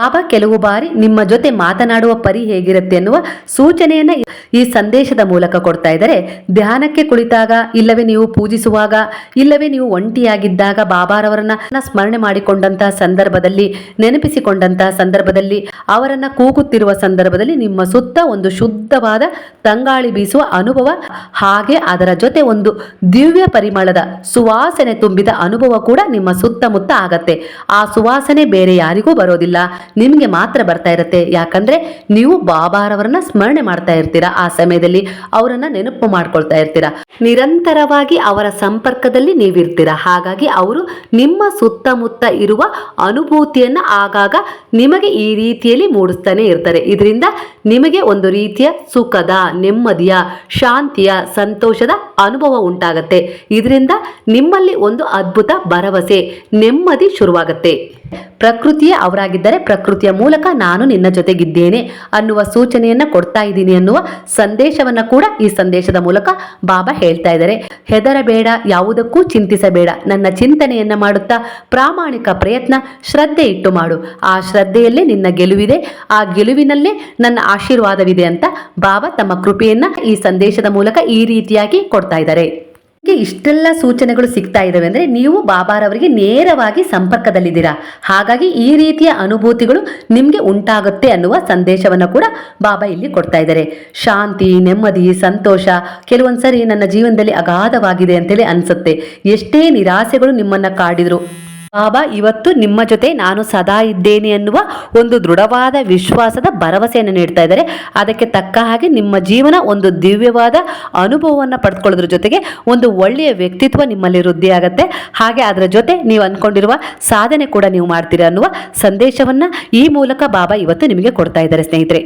ಬಾಬಾ ಕೆಲವು ಬಾರಿ ನಿಮ್ಮ ಜೊತೆ ಮಾತನಾಡುವ ಪರಿ ಹೇಗಿರುತ್ತೆ ಅನ್ನುವ ಸೂಚನೆಯನ್ನ ಈ ಸಂದೇಶದ ಮೂಲಕ ಕೊಡ್ತಾ ಇದ್ದಾರೆ. ಧ್ಯಾನಕ್ಕೆ ಕುಳಿತಾಗ, ಇಲ್ಲವೇ ನೀವು ಪೂಜಿಸುವಾಗ, ಇಲ್ಲವೇ ನೀವು ಒಂಟಿಯಾಗಿದ್ದಾಗ ಬಾಬಾರವರನ್ನ ಸ್ಮರಣೆ ಮಾಡಿಕೊಂಡಂತಹ ಸಂದರ್ಭದಲ್ಲಿ, ನೆನಪಿಸಿಕೊಂಡಂತಹ ಸಂದರ್ಭದಲ್ಲಿ, ಅವರನ್ನ ಕೂಗುತ್ತಿರುವ ಸಂದರ್ಭದಲ್ಲಿ ನಿಮ್ಮ ಸುತ್ತ ಒಂದು ಶುದ್ಧವಾದ ತಂಗಾಳಿ ಬೀಸುವ ಅನುಭವ, ಹಾಗೆ ಅದರ ಜೊತೆ ಒಂದು ದಿವ್ಯ ಪರಿಮಳದ ಸುವಾಸನೆ ತುಂಬಿದ ಅನುಭವ ಕೂಡ ನಿಮ್ಮ ಸುತ್ತಮುತ್ತ ಆಗತ್ತೆ. ಆ ಸುವಾಸನೆ ಬೇರೆ ಯಾರಿಗೂ ಬರೋದಿಲ್ಲ. ನಿಮಗೆ ಮಾತ್ರ ಬರ್ತಾ ಇರುತ್ತೆ. ಯಾಕಂದ್ರೆ ನೀವು ಬಾಬಾರವರನ್ನ ಸ್ಮರಣೆ ಮಾಡ್ತಾ ಇರ್ತೀರಾ. ಆ ಸಮಯದಲ್ಲಿ ಅವರನ್ನ ನೆನಪು ಮಾಡ್ಕೊಳ್ತಾ ಇರ್ತೀರಾ. ನಿರಂತರವಾಗಿ ಅವರ ಸಂಪರ್ಕದಲ್ಲಿ ನೀವಿರ್ತೀರಾ. ಹಾಗಾಗಿ ಅವರು ನಿಮ್ಮ ಸುತ್ತಮುತ್ತ ಇರುವ ಅನುಭೂತಿಯನ್ನ ಆಗಾಗ ನಿಮಗೆ ಈ ರೀತಿಯಲ್ಲಿ ಮೂಡಿಸ್ತಾನೆ ಇರ್ತಾರೆ. ಇದರಿಂದ ನಿಮಗೆ ಒಂದು ರೀತಿಯ ಸುಖದ, ನೆಮ್ಮದಿಯ, ಶಾಂತಿಯ, ಸಂತೋಷದ ಅನುಭವ ಉಂಟಾಗತ್ತೆ. ಇದರಿಂದ ನಿಮ್ಮಲ್ಲಿ ಒಂದು ಅದ್ಭುತ ಭರವಸೆ, ನೆಮ್ಮದಿ ಶುರುವಾಗತ್ತೆ. ಪ್ರಕೃತಿಯೇ ಅವರಾಗಿದ್ದರೆ ಪ್ರಕೃತಿಯ ಮೂಲಕ ನಾನು ನಿನ್ನ ಜೊತೆಗಿದ್ದೇನೆ ಅನ್ನುವ ಸೂಚನೆಯನ್ನ ಕೊಡ್ತಾ ಇದ್ದೀನಿ ಅನ್ನುವ ಸಂದೇಶವನ್ನ ಕೂಡ ಈ ಸಂದೇಶದ ಮೂಲಕ ಬಾಬಾ ಹೇಳ್ತಾ ಇದ್ದಾರೆ. ಹೆದರಬೇಡ, ಯಾವುದಕ್ಕೂ ಚಿಂತಿಸಬೇಡ. ನನ್ನ ಚಿಂತನೆಯನ್ನ ಮಾಡುತ್ತಾ ಪ್ರಾಮಾಣಿಕ ಪ್ರಯತ್ನ ಶ್ರದ್ಧೆ ಇಟ್ಟು ಮಾಡು. ಆ ಶ್ರದ್ಧೆಯಲ್ಲೇ ನಿನ್ನ ಗೆಲುವಿದೆ. ಆ ಗೆಲುವಿನಲ್ಲೇ ನನ್ನ ಆಶೀರ್ವಾದವಿದೆ ಅಂತ ಬಾಬಾ ತಮ್ಮ ಕೃಪೆಯನ್ನ ಈ ಸಂದೇಶದ ಮೂಲಕ ಈ ರೀತಿಯಾಗಿ ಕೊಡ್ತಾ ಇದ್ದಾರೆ. ಇಷ್ಟೆಲ್ಲ ಸೂಚನೆಗಳು ಸಿಗ್ತಾ ಇದಾವೆ ಅಂದ್ರೆ ನೀವು ಬಾಬಾರವರಿಗೆ ನೇರವಾಗಿ ಸಂಪರ್ಕದಲ್ಲಿದ್ದೀರಾ. ಹಾಗಾಗಿ ಈ ರೀತಿಯ ಅನುಭೂತಿಗಳು ನಿಮಗೆ ಉಂಟಾಗುತ್ತೆ ಅನ್ನುವ ಸಂದೇಶವನ್ನ ಕೂಡ ಬಾಬಾ ಇಲ್ಲಿ ಕೊಡ್ತಾ ಇದ್ದಾರೆ. ಶಾಂತಿ, ನೆಮ್ಮದಿ, ಸಂತೋಷ ಕೆಲವೊಂದ್ಸರಿ ನನ್ನ ಜೀವನದಲ್ಲಿ ಅಗಾಧವಾಗಿದೆ ಅಂತೇಳಿ ಅನ್ಸುತ್ತೆ. ಎಷ್ಟೇ ನಿರಾಸೆಗಳು ನಿಮ್ಮನ್ನ ಕಾಡಿದ್ರು ಬಾಬಾ ಇವತ್ತು ನಿಮ್ಮ ಜೊತೆ ನಾನು ಸದಾ ಇದ್ದೇನೆ ಅನ್ನುವ ಒಂದು ದೃಢವಾದ ವಿಶ್ವಾಸದ ಭರವಸೆಯನ್ನು ನೀಡ್ತಾ ಇದ್ದಾರೆ. ಅದಕ್ಕೆ ತಕ್ಕ ಹಾಗೆ ನಿಮ್ಮ ಜೀವನ ಒಂದು ದಿವ್ಯವಾದ ಅನುಭವವನ್ನು ಪಡೆದುಕೊಳ್ಳೋದ್ರ ಜೊತೆಗೆ ಒಂದು ಒಳ್ಳೆಯ ವ್ಯಕ್ತಿತ್ವ ನಿಮ್ಮಲ್ಲಿ ವೃದ್ಧಿ ಹಾಗೆ ಅದರ ಜೊತೆ ನೀವು ಅಂದ್ಕೊಂಡಿರುವ ಸಾಧನೆ ಕೂಡ ನೀವು ಮಾಡ್ತೀರಾ ಅನ್ನುವ ಸಂದೇಶವನ್ನು ಈ ಮೂಲಕ ಬಾಬಾ ಇವತ್ತು ನಿಮಗೆ ಕೊಡ್ತಾ ಇದ್ದಾರೆ ಸ್ನೇಹಿತರೆ.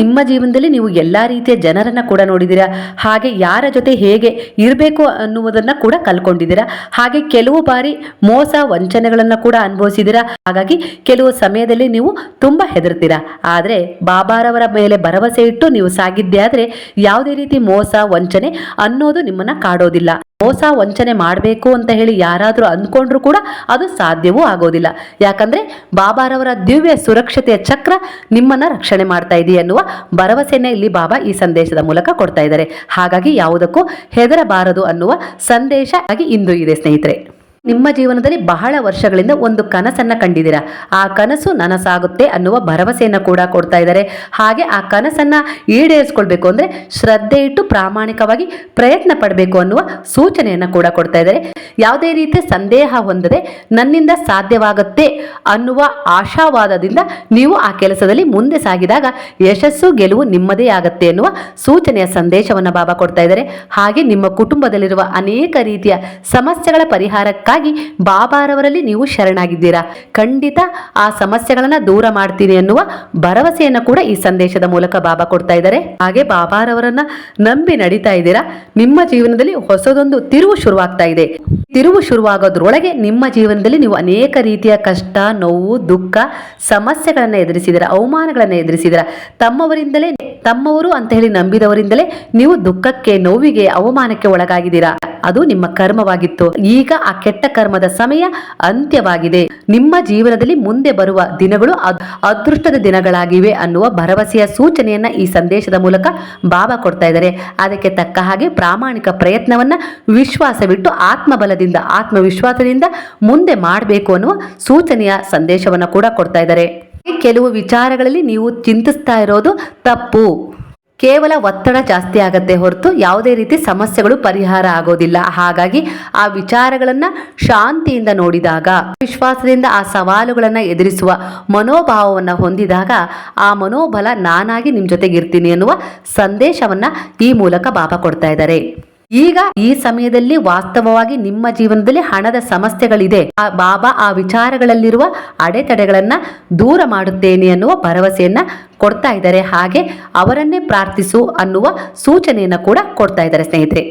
ನಿಮ್ಮ ಜೀವನದಲ್ಲಿ ನೀವು ಎಲ್ಲ ರೀತಿಯ ಜನರನ್ನ ಕೂಡ ನೋಡಿದ್ದೀರಾ? ಹಾಗೆ ಯಾರ ಜೊತೆ ಹೇಗೆ ಇರಬೇಕು ಅನ್ನುವುದನ್ನ ಕೂಡ ಕಲ್ಕೊಂಡಿದ್ದೀರಾ ಹಾಗೆ ಕೆಲವು ಬಾರಿ ಮೋಸ ವಂಚನೆಗಳನ್ನು ಕೂಡ ಅನುಭವಿಸಿದ್ದೀರಾ? ಹಾಗಾಗಿ ಕೆಲವು ಸಮಯದಲ್ಲಿ ನೀವು ತುಂಬಾ ಹೆದರ್ತೀರಾ? ಆದರೆ ಬಾಬಾರವರ ಮೇಲೆ ಭರವಸೆ ಇಟ್ಟು ನೀವು ಸಾಗಿದ್ದೆ ಆದರೆ ಯಾವುದೇ ರೀತಿ ಮೋಸ, ವಂಚನೆ ಅನ್ನೋದು ನಿಮ್ಮನ್ನ ಕಾಡೋದಿಲ್ಲ. ಮೋಸ ವಂಚನೆ ಮಾಡಬೇಕು ಅಂತ ಹೇಳಿ ಯಾರಾದರೂ ಅಂದ್ಕೊಂಡ್ರು ಕೂಡ ಅದು ಸಾಧ್ಯವೂ ಆಗೋದಿಲ್ಲ. ಯಾಕಂದ್ರೆ ಬಾಬಾರವರ ದಿವ್ಯ ಸುರಕ್ಷತೆಯ ಚಕ್ರ ನಿಮ್ಮನ್ನ ರಕ್ಷಣೆ ಮಾಡ್ತಾ ಇದೆ ಎನ್ನುವ ಭರವಸೆಯನ್ನ ಇಲ್ಲಿ ಬಾಬಾ ಈ ಸಂದೇಶದ ಮೂಲಕ ಕೊಡ್ತಾ ಇದ್ದಾರೆ. ಹಾಗಾಗಿ ಯಾವುದಕ್ಕೂ ಹೆದರಬಾರದು ಅನ್ನುವ ಸಂದೇಶ ಆಗಿ ಇಂದು ಇದೆ ಸ್ನೇಹಿತರೆ. ನಿಮ್ಮ ಜೀವನದಲ್ಲಿ ಬಹಳ ವರ್ಷಗಳಿಂದ ಒಂದು ಕನಸನ್ನ ಕಂಡಿದ್ದೀರಾ. ಆ ಕನಸು ನನಸಾಗುತ್ತೆ ಅನ್ನುವ ಭರವಸೆಯನ್ನು ಕೂಡ ಕೊಡ್ತಾ ಇದ್ದಾರೆ. ಹಾಗೆ ಆ ಕನಸನ್ನ ಈಡೇರಿಸ್ಕೊಳ್ಬೇಕು ಅಂದ್ರೆ ಶ್ರದ್ಧೆ ಇಟ್ಟು ಪ್ರಾಮಾಣಿಕವಾಗಿ ಪ್ರಯತ್ನ ಪಡಬೇಕು ಅನ್ನುವ ಸೂಚನೆಯನ್ನು ಕೂಡ ಕೊಡ್ತಾ ಇದ್ದಾರೆ. ಯಾವುದೇ ರೀತಿಯ ಸಂದೇಹ ಹೊಂದದೆ ನನ್ನಿಂದ ಸಾಧ್ಯವಾಗುತ್ತೆ ಅನ್ನುವ ಆಶಾವಾದದಿಂದ ನೀವು ಆ ಕೆಲಸದಲ್ಲಿ ಮುಂದೆ ಸಾಗಿದಾಗ ಯಶಸ್ಸು, ಗೆಲುವು ನಿಮ್ಮದೇ ಆಗುತ್ತೆ ಎನ್ನುವ ಸೂಚನೆಯ ಸಂದೇಶವನ್ನು ಬಾಬಾ ಕೊಡ್ತಾ ಇದ್ದಾರೆ. ಹಾಗೆ ನಿಮ್ಮ ಕುಟುಂಬದಲ್ಲಿರುವ ಅನೇಕ ರೀತಿಯ ಸಮಸ್ಯೆಗಳ ಪರಿಹಾರಕ್ಕಾಗಿ ಬಾಬಾರವರಲ್ಲಿ ನೀವು ಶರಣಾಗಿದ್ದೀರಾ? ಖಂಡಿತ ಆ ಸಮಸ್ಯೆಗಳನ್ನ ದೂರ ಮಾಡ್ತೀನಿ ಎನ್ನುವ ಭರವಸೆಯನ್ನ ಕೂಡ ಈ ಸಂದೇಶದ ಮೂಲಕ ಬಾಬಾ ಕೊಡ್ತಾ ಇದ್ದಾರೆ. ಹಾಗೆ ಬಾಬಾರವರನ್ನ ನಂಬಿ ನಡೀತಾ ಇದ್ದೀರಾ? ನಿಮ್ಮ ಜೀವನದಲ್ಲಿ ಹೊಸದೊಂದು ತಿರುವು ಶುರುವಾಗ್ತಾ ಇದೆ. ತಿರುವು ಶುರುವಾಗೋದ್ರೊಳಗೆ ನಿಮ್ಮ ಜೀವನದಲ್ಲಿ ನೀವು ಅನೇಕ ರೀತಿಯ ಕಷ್ಟ, ನೋವು, ದುಃಖ, ಸಮಸ್ಯೆಗಳನ್ನ ಎದುರಿಸಿದಿರ ಅವಮಾನಗಳನ್ನ ಎದುರಿಸಿದಿರ ತಮ್ಮವರಿಂದಲೇ, ತಮ್ಮವರು ಅಂತ ಹೇಳಿ ನಂಬಿದವರಿಂದಲೇ ನೀವು ದುಃಖಕ್ಕೆ, ನೋವಿಗೆ, ಅವಮಾನಕ್ಕೆ ಒಳಗಾಗಿದ್ದೀರಾ? ಅದು ನಿಮ್ಮ ಕರ್ಮವಾಗಿತ್ತು. ಈಗ ಆ ಕೆಟ್ಟ ಕರ್ಮದ ಸಮಯ ಅಂತ್ಯವಾಗಿದೆ. ನಿಮ್ಮ ಜೀವನದಲ್ಲಿ ಮುಂದೆ ಬರುವ ದಿನಗಳು ಅದ್- ಅದೃಷ್ಟದ ದಿನಗಳಾಗಿವೆ ಅನ್ನುವ ಭರವಸೆಯ ಸೂಚನೆಯನ್ನ ಈ ಸಂದೇಶದ ಮೂಲಕ ಬಾಬಾ ಕೊಡ್ತಾ ಇದ್ದಾರೆ. ಅದಕ್ಕೆ ತಕ್ಕ ಹಾಗೆ ಪ್ರಾಮಾಣಿಕ ಪ್ರಯತ್ನವನ್ನ ವಿಶ್ವಾಸವಿಟ್ಟು ಆತ್ಮಬಲದಿಂದ, ಆತ್ಮವಿಶ್ವಾಸದಿಂದ ಮುಂದೆ ಮಾಡಬೇಕು ಅನ್ನುವ ಸೂಚನೆಯ ಸಂದೇಶವನ್ನ ಕೂಡ ಕೊಡ್ತಾ ಇದ್ದಾರೆ. ಕೆಲವು ವಿಚಾರಗಳಲ್ಲಿ ನೀವು ಚಿಂತಿಸ್ತಾ ಇರೋದು ತಪ್ಪು. ಕೇವಲ ಒತ್ತಡ ಜಾಸ್ತಿ ಆಗತ್ತೆ ಹೊರತು ಯಾವುದೇ ರೀತಿ ಸಮಸ್ಯೆಗಳು ಪರಿಹಾರ ಆಗೋದಿಲ್ಲ. ಹಾಗಾಗಿ ಆ ವಿಚಾರಗಳನ್ನು ಶಾಂತಿಯಿಂದ ನೋಡಿದಾಗ, ವಿಶ್ವಾಸದಿಂದ ಆ ಸವಾಲುಗಳನ್ನು ಎದುರಿಸುವ ಮನೋಭಾವವನ್ನು ಹೊಂದಿದಾಗ ಆ ಮನೋಬಲ ನಾನಾಗಿ ನಿಮ್ಮ ಜೊತೆಗಿರ್ತೀನಿ ಎನ್ನುವ ಸಂದೇಶವನ್ನ ಈ ಮೂಲಕ ಬಾಬಾ ಕೊಡ್ತಾ ಇದ್ದಾರೆ. ಈಗ ಈ ಸಮಯದಲ್ಲಿ ವಾಸ್ತವವಾಗಿ ನಿಮ್ಮ ಜೀವನದಲ್ಲಿ ಹಣದ ಸಮಸ್ಯೆಗಳಿದೆ. ಆ ಬಾಬಾ ಆ ವಿಚಾರಗಳಲ್ಲಿರುವ ಅಡೆತಡೆಗಳನ್ನ ದೂರ ಮಾಡುತ್ತೇನೆ ಅನ್ನುವ ಭರವಸೆಯನ್ನ ಕೊಡ್ತಾ ಇದ್ದಾರೆ. ಹಾಗೆ ಅವರನ್ನೇ ಪ್ರಾರ್ಥಿಸು ಅನ್ನುವ ಸೂಚನೆಯನ್ನ ಕೂಡ ಕೊಡ್ತಾ ಇದ್ದಾರೆ ಸ್ನೇಹಿತರೆ.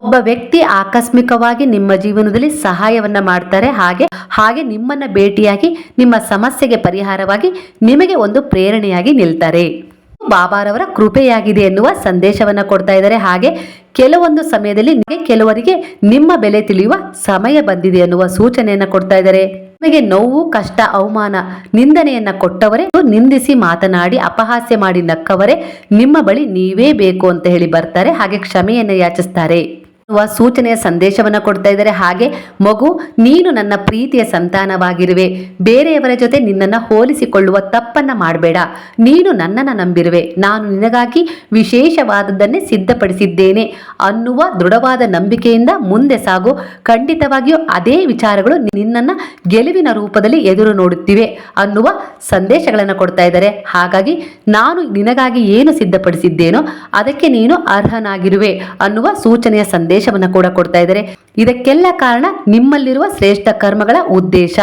ಒಬ್ಬ ವ್ಯಕ್ತಿ ಆಕಸ್ಮಿಕವಾಗಿ ನಿಮ್ಮ ಜೀವನದಲ್ಲಿ ಸಹಾಯವನ್ನ ಮಾಡ್ತಾರೆ. ಹಾಗೆ ಹಾಗೆ ನಿಮ್ಮನ್ನ ಭೇಟಿಯಾಗಿ, ನಿಮ್ಮ ಸಮಸ್ಯೆಗೆ ಪರಿಹಾರವಾಗಿ ನಿಮಗೆ ಒಂದು ಪ್ರೇರಣೆಯಾಗಿ ನಿಲ್ತಾರೆ. ಬಾಬಾರವರ ಕೃಪೆಯಾಗಿದೆ ಎನ್ನುವ ಸಂದೇಶವನ್ನ ಕೊಡ್ತಾ ಇದ್ದಾರೆ. ಹಾಗೆ ಕೆಲವೊಂದು ಸಮಯದಲ್ಲಿ ಕೆಲವರಿಗೆ ನಿಮ್ಮ ಬೆಲೆ ತಿಳಿಯುವ ಸಮಯ ಬಂದಿದೆ ಅನ್ನುವ ಸೂಚನೆಯನ್ನ ಕೊಡ್ತಾ ಇದ್ದಾರೆ. ನಿಮಗೆ ನೋವು, ಕಷ್ಟ, ಅವಮಾನ, ನಿಂದನೆಯನ್ನ ಕೊಟ್ಟವರೇ ನಿಂದಿಸಿ ಮಾತನಾಡಿ, ಅಪಹಾಸ್ಯ ಮಾಡಿ ನಕ್ಕವರೇ ನಿಮ್ಮ ಬಳಿ ನೀವೇ ಬೇಕು ಅಂತ ಹೇಳಿ ಬರ್ತಾರೆ, ಹಾಗೆ ಕ್ಷಮೆಯನ್ನು ಯಾಚಿಸ್ತಾರೆ. ಸೂಚನೆಯ ಸಂದೇಶವನ್ನು ಕೊಡ್ತಾ ಇದ್ದಾರೆ. ಹಾಗೆ ಮಗು, ನೀನು ನನ್ನ ಪ್ರೀತಿಯ ಸಂತಾನವಾಗಿರುವೆ. ಬೇರೆಯವರ ಜೊತೆ ನಿನ್ನನ್ನು ಹೋಲಿಸಿಕೊಳ್ಳುವ ತಪ್ಪನ್ನ ಮಾಡಬೇಡ. ನೀನು ನನ್ನನ್ನು ನಂಬಿರುವೆ. ನಾನು ನಿನಗಾಗಿ ವಿಶೇಷವಾದದ್ದನ್ನೇ ಸಿದ್ಧಪಡಿಸಿದ್ದೇನೆ ಅನ್ನುವ ದೃಢವಾದ ನಂಬಿಕೆಯಿಂದ ಮುಂದೆ ಸಾಗು. ಖಂಡಿತವಾಗಿಯೂ ಅದೇ ವಿಚಾರಗಳು ನಿನ್ನನ್ನು ಗೆಲುವಿನ ರೂಪದಲ್ಲಿ ಎದುರು ನೋಡುತ್ತಿವೆ ಅನ್ನುವ ಸಂದೇಶಗಳನ್ನು ಕೊಡ್ತಾ ಇದ್ದಾರೆ. ಹಾಗಾಗಿ ನಾನು ನಿನಗಾಗಿ ಏನು ಸಿದ್ಧಪಡಿಸಿದ್ದೇನೋ ಅದಕ್ಕೆ ನೀನು ಅರ್ಹನಾಗಿರುವೆ ಅನ್ನುವ ಸೂಚನೆಯ ಸಂದೇಶವನ್ನು ಕೂಡ ಕೊಡ್ತಾ ಇದ್ದಾರೆ. ಇದಕ್ಕೆಲ್ಲ ಕಾರಣ ನಿಮ್ಮಲ್ಲಿರುವ ಶ್ರೇಷ್ಠ ಕರ್ಮಗಳ ಉದ್ದೇಶ.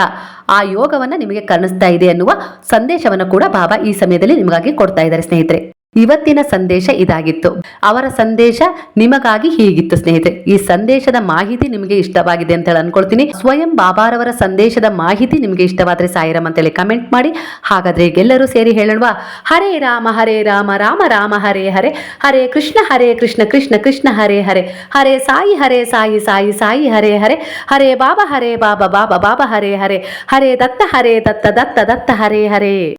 ಆ ಯೋಗವನ್ನ ನಿಮಗೆ ಕಾಣಿಸ್ತಾ ಇದೆ ಅನ್ನುವ ಸಂದೇಶವನ್ನು ಕೂಡ ಬಾಬಾ ಈ ಸಮಯದಲ್ಲಿ ನಿಮಗಾಗಿ ಕೊಡ್ತಾ ಇದ್ದಾರೆ ಸ್ನೇಹಿತರೆ. ಇವತ್ತಿನ ಸಂದೇಶ ಇದಾಗಿತ್ತು. ಅವರ ಸಂದೇಶ ನಿಮಗಾಗಿ ಹೀಗಿತ್ತು ಸ್ನೇಹಿತರೆ. ಈ ಸಂದೇಶದ ಮಾಹಿತಿ ನಿಮಗೆ ಇಷ್ಟವಾಗಿದೆ ಅಂತ ಹೇಳಿ ಅನ್ಕೊಳ್ತೀನಿ. ಸ್ವಯಂ ಬಾಬಾರವರ ಸಂದೇಶದ ಮಾಹಿತಿ ನಿಮಗೆ ಇಷ್ಟವಾದ್ರೆ ಸಾಯಿರಾಮ್ ಅಂತೇಳಿ ಕಮೆಂಟ್ ಮಾಡಿ. ಹಾಗಾದ್ರೆ ಎಲ್ಲರೂ ಸೇರಿ ಹೇಳೋಣವಾ? ಹರೇ ರಾಮ ಹರೇ ರಾಮ ರಾಮ ರಾಮ, ಹರೇ ಹರೇ. ಹರೇ ಕೃಷ್ಣ ಹರೇ ಕೃಷ್ಣ ಕೃಷ್ಣ ಕೃಷ್ಣ, ಹರೇ ಹರೇ. ಹರೇ ಸಾಯಿ ಹರೇ ಸಾಯಿ ಸಾಯಿ ಸಾಯಿ, ಹರೇ ಹರೇ. ಹರೇ ಬಾಬಾ ಹರೇ ಬಾಬಾ ಬಾಬಾ ಬಾಬಾ, ಹರೇ ಹರೇ. ಹರೇ ದತ್ತ ಹರೇ ದತ್ತ ದತ್ತ ದತ್ತ, ಹರೇ ಹರೇ.